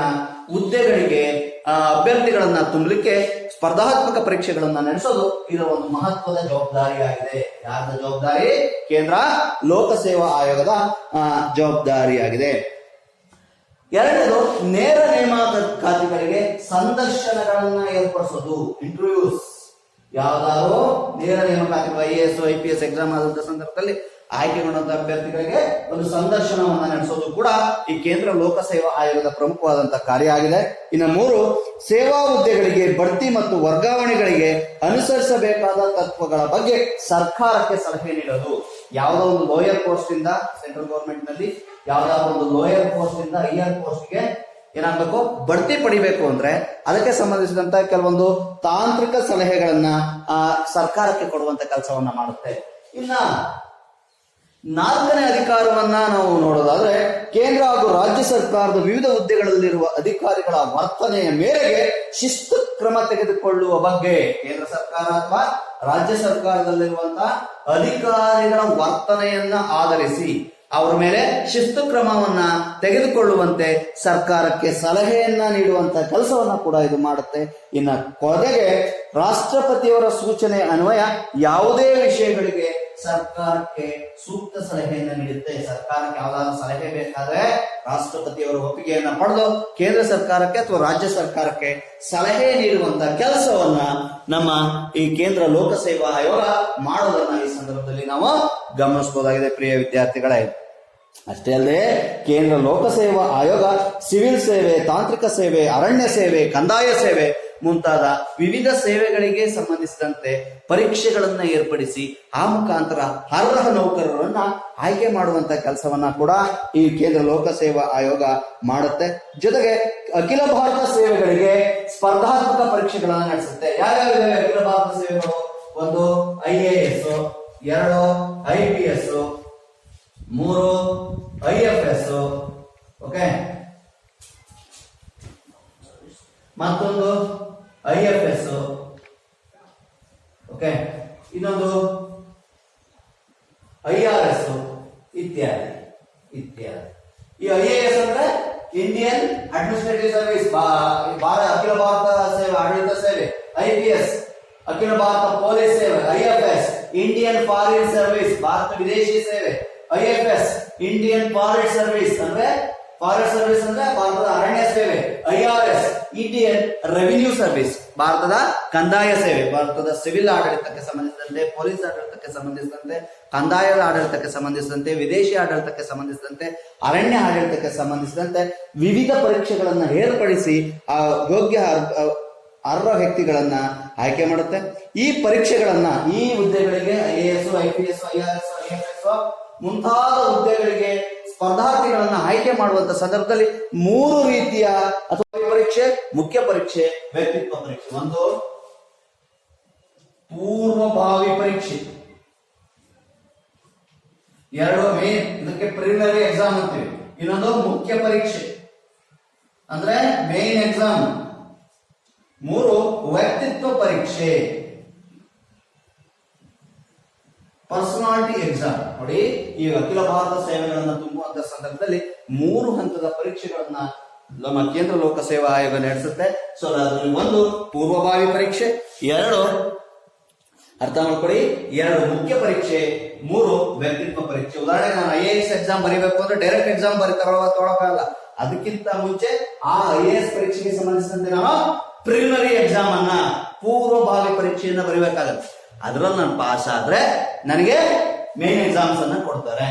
ಹುದ್ದೆಗಳಿಗೆ ಅಭ್ಯರ್ಥಿಗಳನ್ನ ತುಂಬಲಿಕ್ಕೆ ಸ್ಪರ್ಧಾತ್ಮಕ ಪರೀಕ್ಷೆಗಳನ್ನ ನಡೆಸೋದು ಇದರ ಒಂದು ಮಹತ್ವದ ಜವಾಬ್ದಾರಿಯಾಗಿದೆ. ಯಾರದ ಜವಾಬ್ದಾರಿ? ಕೇಂದ್ರ ಲೋಕಸೇವಾ ಆಯೋಗದ ಜವಾಬ್ದಾರಿಯಾಗಿದೆ. ಎರಡನೇದು, ನೇರ ನೇಮಕಾತಿಗಳಿಗೆ ಸಂದರ್ಶನಗಳನ್ನ ಏರ್ಪಡಿಸೋದು. ಇಂಟರ್ವ್ಯೂಸ್ ಯಾವ್ದಾದ್ರು ನೇರ ನೇಮಕಾತಿ I A S I P S, exam ಆದಂತ ಸಂದರ್ಭದಲ್ಲಿ ಆಯ್ಕೆಗೊಂಡಂತ ಅಭ್ಯರ್ಥಿಗಳಿಗೆ ಒಂದು ಸಂದರ್ಶನವನ್ನ ನಡೆಸೋದು ಕೂಡ ಈ ಕೇಂದ್ರ ಲೋಕಸೇವಾ ಆಯೋಗದ ಪ್ರಮುಖವಾದಂತಹ ಕಾರ್ಯ ಆಗಿದೆ. ಇನ್ನು ಮೂರು, ಸೇವಾ ಹುದ್ದೆಗಳಿಗೆ ಬಡ್ತಿ ಮತ್ತು ವರ್ಗಾವಣೆಗಳಿಗೆ ಅನುಸರಿಸಬೇಕಾದ ತತ್ವಗಳ ಬಗ್ಗೆ ಸರ್ಕಾರಕ್ಕೆ ಸಲಹೆ ನೀಡೋದು. ಯಾವುದೋ ಒಂದು ಲೋಯರ್ ಪೋಸ್ಟ್ ಇಂದ ಸೆಂಟ್ರಲ್ ಗವರ್ಮೆಂಟ್ನಲ್ಲಿ, ಯಾವ್ದಾದ್ರು ಒಂದು ಲೋಯರ್ ಪೋಸ್ಟ್ ಇಂದ ಹೈಯರ್ ಪೋಸ್ಟ್ಗೆ ಏನಾಗಬೇಕು? ಬಡ್ತಿ ಪಡಿಬೇಕು ಅಂದ್ರೆ ಅದಕ್ಕೆ ಸಂಬಂಧಿಸಿದಂತ ಕೆಲವೊಂದು ತಾಂತ್ರಿಕ ಸಲಹೆಗಳನ್ನ, ಆ, ಸರ್ಕಾರಕ್ಕೆ ಕೊಡುವಂತ ಕೆಲಸವನ್ನ ಮಾಡುತ್ತೆ. ಇನ್ನ ನಾಲ್ಕನೇ ಅಧಿಕಾರವನ್ನ ನಾವು ನೋಡೋದಾದ್ರೆ, ಕೇಂದ್ರ ಹಾಗೂ ರಾಜ್ಯ ಸರ್ಕಾರದ ವಿವಿಧ ಹುದ್ದೆಗಳಲ್ಲಿರುವ ಅಧಿಕಾರಿಗಳ ವರ್ತನೆಯ ಮೇರೆಗೆ ಶಿಸ್ತು ಕ್ರಮ ತೆಗೆದುಕೊಳ್ಳುವ ಬಗ್ಗೆ ಕೇಂದ್ರ ಸರ್ಕಾರ ಅಥವಾ ರಾಜ್ಯ ಸರ್ಕಾರದಲ್ಲಿರುವಂತಹ ಅಧಿಕಾರಿಗಳ ವರ್ತನೆಯನ್ನ ಆಧರಿಸಿ ಅವರ ಮೇಲೆ ಶಿಸ್ತು ಕ್ರಮವನ್ನ ತೆಗೆದುಕೊಳ್ಳುವಂತೆ ಸರ್ಕಾರಕ್ಕೆ ಸಲಹೆಯನ್ನ ನೀಡುವಂತ ಕೆಲಸವನ್ನ ಕೂಡ ಇದು ಮಾಡುತ್ತೆ. ಇನ್ನ ಕೊನೆಗೆ ರಾಷ್ಟ್ರಪತಿಯವರ ಸೂಚನೆ ಅನ್ವಯ ಯಾವುದೇ ವಿಷಯಗಳಿಗೆ ಸರ್ಕಾರಕ್ಕೆ ಸೂಕ್ತ ಸಲಹೆಯನ್ನ ನೀಡುತ್ತೆ. ಸರ್ಕಾರಕ್ಕೆ ಯಾವ್ದಾದ್ರು ಸಲಹೆ ಬೇಕಾದ್ರೆ ರಾಷ್ಟ್ರಪತಿಯವರ ಒಪ್ಪಿಗೆಯನ್ನ ಪಡೆದು ಕೇಂದ್ರ ಸರ್ಕಾರಕ್ಕೆ ಅಥವಾ ರಾಜ್ಯ ಸರ್ಕಾರಕ್ಕೆ ಸಲಹೆ ನೀಡುವಂತ ಕೆಲಸವನ್ನ ನಮ್ಮ ಈ ಕೇಂದ್ರ ಲೋಕಸೇವಾ ಆಯೋಗ ಮಾಡೋದನ್ನ ಈ ಸಂದರ್ಭದಲ್ಲಿ ನಾವು ಗಮನಿಸಬಹುದಾಗಿದೆ. ಪ್ರಿಯ ವಿದ್ಯಾರ್ಥಿಗಳೇ ಅಷ್ಟೇ ಅಲ್ಲದೆ ಕೇಂದ್ರ ಲೋಕಸೇವಾ ಆಯೋಗ, ಸಿವಿಲ್ ಸೇವೆ, ತಾಂತ್ರಿಕ ಸೇವೆ, ಅರಣ್ಯ ಸೇವೆ, ಕಂದಾಯ ಸೇವೆ ಮುಂತಾದ ವಿವಿಧ ಸೇವೆಗಳಿಗೆ ಸಂಬಂಧಿಸಿದಂತೆ ಪರೀಕ್ಷೆಗಳನ್ನು ಏರ್ಪಡಿಸಿ ಆ ಮುಖಾಂತರ ಅರ್ಹ ನೌಕರರನ್ನ ಆಯ್ಕೆ ಮಾಡುವಂತ ಕೆಲಸವನ್ನ ಕೂಡ ಈ ಕೇಂದ್ರ ಲೋಕಸೇವಾ ಆಯೋಗ ಮಾಡುತ್ತೆ. ಜೊತೆಗೆ ಅಖಿಲ ಭಾರತ ಸೇವೆಗಳಿಗೆ ಸ್ಪರ್ಧಾತ್ಮಕ ಪರೀಕ್ಷೆಗಳನ್ನ ನಡೆಸುತ್ತೆ. ಯಾವ ಇದಾವೆ ಅಖಿಲ ಭಾರತ ಸೇವೆಗಳು? ಒಂದು ಐ ಎ ಎಸ್, ಎರಡು ಐ ಪಿ ಎಸ್ ಮೂರು ಐ ಎಫ್ ಎಸ್ ಓಕೆ ಮತ್ತೊಂದು ಐ ಎಫ್ ಎಸ್ ಓಕೆ ಇನ್ನೊಂದು ಐ ಆರ್ ಎಸ್ ಇತ್ಯಾದಿ ಇತ್ಯಾದಿ. ಈ ಐ ಎ ಎಸ್ ಅಂದ್ರೆ ಇಂಡಿಯನ್ ಅಡ್ಮಿನಿಸ್ಟ್ರೇಟಿವ್ ಸರ್ವಿಸ್ ಭಾರತ ಅಖಿಲ ಭಾರತ ಸೇವೆ, ಆಡಳಿತ ಸೇವೆ ಐ ಪಿ ಎಸ್ ಅಖಿಲ ಭಾರತ ಪೊಲೀಸ್ ಸೇವೆ I F S Indian foreign service Bharat ವಿದೇಶಿ ಸೇವೆ. I F S, Indian forest service ಅಂದ್ರೆ, ಫಾರೆಸ್ಟ್ ಸರ್ವಿಸ್ ಅಂದ್ರೆ ಭಾರತದ ಅರಣ್ಯ ಸೇವೆ IRS R S, Indian revenue service, ಭಾರತದ ಕಂದಾಯ ಸೇವೆ, ಭಾರತದ ಸಿವಿಲ್ ಆಡಳಿತಕ್ಕೆ ಸಂಬಂಧಿಸಿದಂತೆ, ಪೊಲೀಸ್ ಆಡಳಿತಕ್ಕೆ ಸಂಬಂಧಿಸಿದಂತೆ ಕಂದಾಯದ ಆಡಳಿತಕ್ಕೆ ಸಂಬಂಧಿಸಿದಂತೆ, ವಿದೇಶಿ ಆಡಳಿತಕ್ಕೆ ಸಂಬಂಧಿಸಿದಂತೆ, ಅರಣ್ಯ ಆಡಳಿತಕ್ಕೆ ಸಂಬಂಧಿಸಿದಂತೆ ವಿವಿಧ ಪರೀಕ್ಷೆಗಳನ್ನ ಏರ್ಪಡಿಸಿ, ಆ ಯೋಗ್ಯ ಅರ್ಹ ವ್ಯಕ್ತಿಗಳನ್ನ ಆಯ್ಕೆ ಮಾಡುತ್ತೆ. ಈ ಪರೀಕ್ಷೆಗಳನ್ನ ಈ ಹುದ್ದೆಗಳಿಗೆ I A S, I P S, I R S, I F S ಮುಂತಾದ ಹುದ್ದೆಗಳಿಗೆ ಸ್ಪರ್ಧಾರ್ಥಿಗಳನ್ನ ಆಯ್ಕೆ ಮಾಡುವಂತ ಸಂದರ್ಭದಲ್ಲಿ ಮೂರು ರೀತಿಯ ಅಥವಾ ಪರೀಕ್ಷೆ, ಮುಖ್ಯ ಪರೀಕ್ಷೆ, ವ್ಯಕ್ತಿತ್ವ ಪರೀಕ್ಷೆ. ಒಂದು ಪೂರ್ವಭಾವಿ ಪರೀಕ್ಷೆ. ಎರಡು ಮೇನ್ ಇದಕ್ಕೆ ಪ್ರಿಲಿಮಿನರಿ ಎಕ್ಸಾಮ್ ಅಂತೀವಿ. ಇನ್ನೊಂದು ಮುಖ್ಯ ಪರೀಕ್ಷೆ. ಅಂದ್ರೆ ಮೇನ್ ಎಕ್ಸಾಮ್ ಮೂರು ವ್ಯಕ್ತಿತ್ವ ಪರೀಕ್ಷೆ. ಪರ್ಸನಾಲಿಟಿ ಎಕ್ಸಾಮ್ ನೋಡಿ ಈ ಅಖಿಲ ಭಾರತ ಸೇವೆಗಳನ್ನ ತುಂಬುವಂತ ಸಂದರ್ಭದಲ್ಲಿ ಮೂರು ಹಂತದ ಪರೀಕ್ಷೆಗಳನ್ನ ನಮ್ಮ ಕೇಂದ್ರ ಲೋಕಸೇವಾ ಆಯೋಗ ನಡೆಸುತ್ತೆ. ಸೊ ಅದರಲ್ಲಿ ಒಂದು ಪೂರ್ವಭಾವಿ ಪರೀಕ್ಷೆ, ಎರಡು ಅರ್ಥ ಮಾಡ್ಕೊಡಿ ಎರಡು ಮುಖ್ಯ ಪರೀಕ್ಷೆ, ಮೂರು ವ್ಯಕ್ತಿತ್ವ ಪರೀಕ್ಷೆ. ಉದಾಹರಣೆಗೆ ನಾನು ಐ ಎ ಎಸ್ ಎಕ್ಸಾಮ್ ಬರೀಬೇಕು ಅಂದ್ರೆ ಡೈರೆಕ್ಟ್ ಎಕ್ಸಾಮ್ ಬರೀತಾರೋ ತೊಳಕಲ್ಲ ಅದಕ್ಕಿಂತ ಮುಂಚೆ ಆ ಐ ಎ ಎಸ್ ಪರೀಕ್ಷೆಗೆ ಸಂಬಂಧಿಸಿದಂತೆ ನಾವು ಪ್ರಿಲಿಮಿನರಿ ಎಕ್ಸಾಮ್ ಅನ್ನ ಪೂರ್ವಭಾವಿ ಪರೀಕ್ಷೆಯನ್ನ ಬರೀಬೇಕಾಗತ್ತೆ. ಅದ್ರಲ್ಲಿ ನಾನು ಪಾಸ್ ಆದ್ರೆ ನನಗೆ ಮೇನ್ ಎಕ್ಸಾಮ್ಸ್ ಅನ್ನ ಕೊಡ್ತಾರೆ.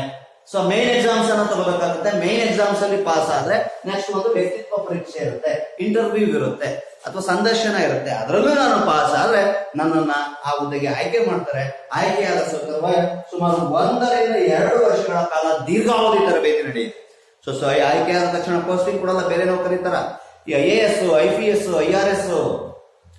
ಸೊ ಮೇನ್ ಎಕ್ಸಾಮ್ಸ್ ಅನ್ನ ತಗೋಬೇಕಾಗುತ್ತೆ. ಮೇನ್ ಎಕ್ಸಾಮ್ಸ್ ಅಲ್ಲಿ ಪಾಸ್ ಆದ್ರೆ ನೆಕ್ಸ್ಟ್ ಒಂದು ವ್ಯಕ್ತಿತ್ವ ಪರೀಕ್ಷೆ ಇರುತ್ತೆ. ಇಂಟರ್ವ್ಯೂ ಇರುತ್ತೆ. ಅಥವಾ ಸಂದರ್ಶನ ಇರುತ್ತೆ. ಅದರಲ್ಲೂ ನಾನು ಪಾಸ್ ಆದ್ರೆ ನನ್ನನ್ನ ಆ ಹುದ್ದೆಗೆ ಆಯ್ಕೆ ಮಾಡ್ತಾರೆ. ಆಯ್ಕೆಯಾದ ಸಂದರ್ಭ ಸುಮಾರು ಒಂದರಿಂದ ಎರಡು ವರ್ಷಗಳ ಕಾಲ ದೀರ್ಘಾವಧಿ ತರಬೇತಿ ನಡೆಯುತ್ತೆ. ಸೊ ಸೊ ಆಯ್ಕೆಯಾದ ತಕ್ಷಣ ಪೋಸ್ಟಿಂಗ್ ಕೊಡಲ್ಲ, ಬೇರೆ ನೌಕರಿ ಕರೀತಾರ ಈ I A S I P S I R S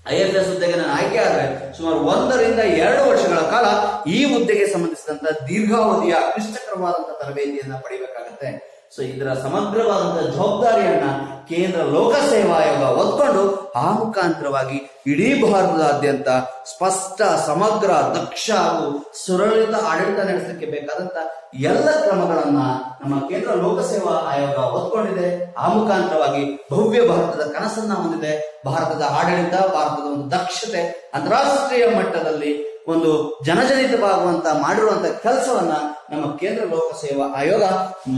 I F S ಹುದ್ದೆಗೆ ನಾನು ಆಯ್ಕೆ ಆದರೆ ಸುಮಾರು ಒಂದರಿಂದ ಎರಡು ವರ್ಷಗಳ ಕಾಲ ಈ ಹುದ್ದೆಗೆ ಸಂಬಂಧಿಸಿದಂತಹ ದೀರ್ಘಾವಧಿಯ ಕ್ಲಿಷ್ಟಕರವಾದಂತಹ ತರಬೇತಿಯನ್ನ ಪಡಿಬೇಕಾಗತ್ತೆ. ಸೊ ಇದರ ಸಮಗ್ರವಾದಂತಹ ಜವಾಬ್ದಾರಿಯನ್ನ ಕೇಂದ್ರ ಲೋಕಸೇವಾ ಆಯೋಗ ಒತ್ಕೊಂಡು ಆ ಮುಖಾಂತರವಾಗಿ ಇಡೀ ಭಾರತದಾದ್ಯಂತ ಸ್ಪಷ್ಟ, ಸಮಗ್ರ, ದಕ್ಷ ಹಾಗೂ ಸುರಳಿತ ಆಡಳಿತ ನಡೆಸಲಿಕ್ಕೆ ಬೇಕಾದಂತ ಎಲ್ಲ ಕ್ರಮಗಳನ್ನ ನಮ್ಮ ಕೇಂದ್ರ ಲೋಕಸೇವಾ ಆಯೋಗ ಒತ್ಕೊಂಡಿದೆ ಆ ಮುಖಾಂತರವಾಗಿ ಭವ್ಯ ಭಾರತದ ಕನಸನ್ನ ಹೊಂದಿದೆ. ಭಾರತದ ಆಡಳಿತ, ಭಾರತದ ಒಂದು ದಕ್ಷತೆ, ಅಂತಾರಾಷ್ಟ್ರೀಯ ಮಟ್ಟದಲ್ಲಿ ಒಂದು ಜನಜನಿತವಾಗುವಂತ ಮಾಡಿರುವಂತ ಕೆಲಸವನ್ನ ನಮ್ಮ ಕೇಂದ್ರ ಲೋಕಸೇವಾ ಆಯೋಗ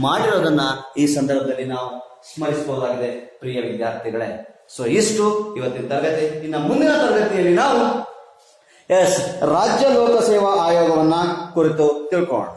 ಮಾಡಿರೋದನ್ನ ಈ ಸಂದರ್ಭದಲ್ಲಿ ನಾವು ಸ್ಮರಿಸಬಹುದಾಗಿದೆ. ಪ್ರಿಯ ವಿದ್ಯಾರ್ಥಿಗಳೇ, ಸೊ ಇಷ್ಟು ಇವತ್ತಿನ ತರಗತಿ. ಇನ್ನು ಮುಂದಿನ ತರಗತಿಯಲ್ಲಿ ನಾವು ಎಸ್ ರಾಜ್ಯ ಲೋಕಸೇವಾ ಆಯೋಗವನ್ನ ಕುರಿತು ತಿಳ್ಕೊಳ್ಳೋಣ.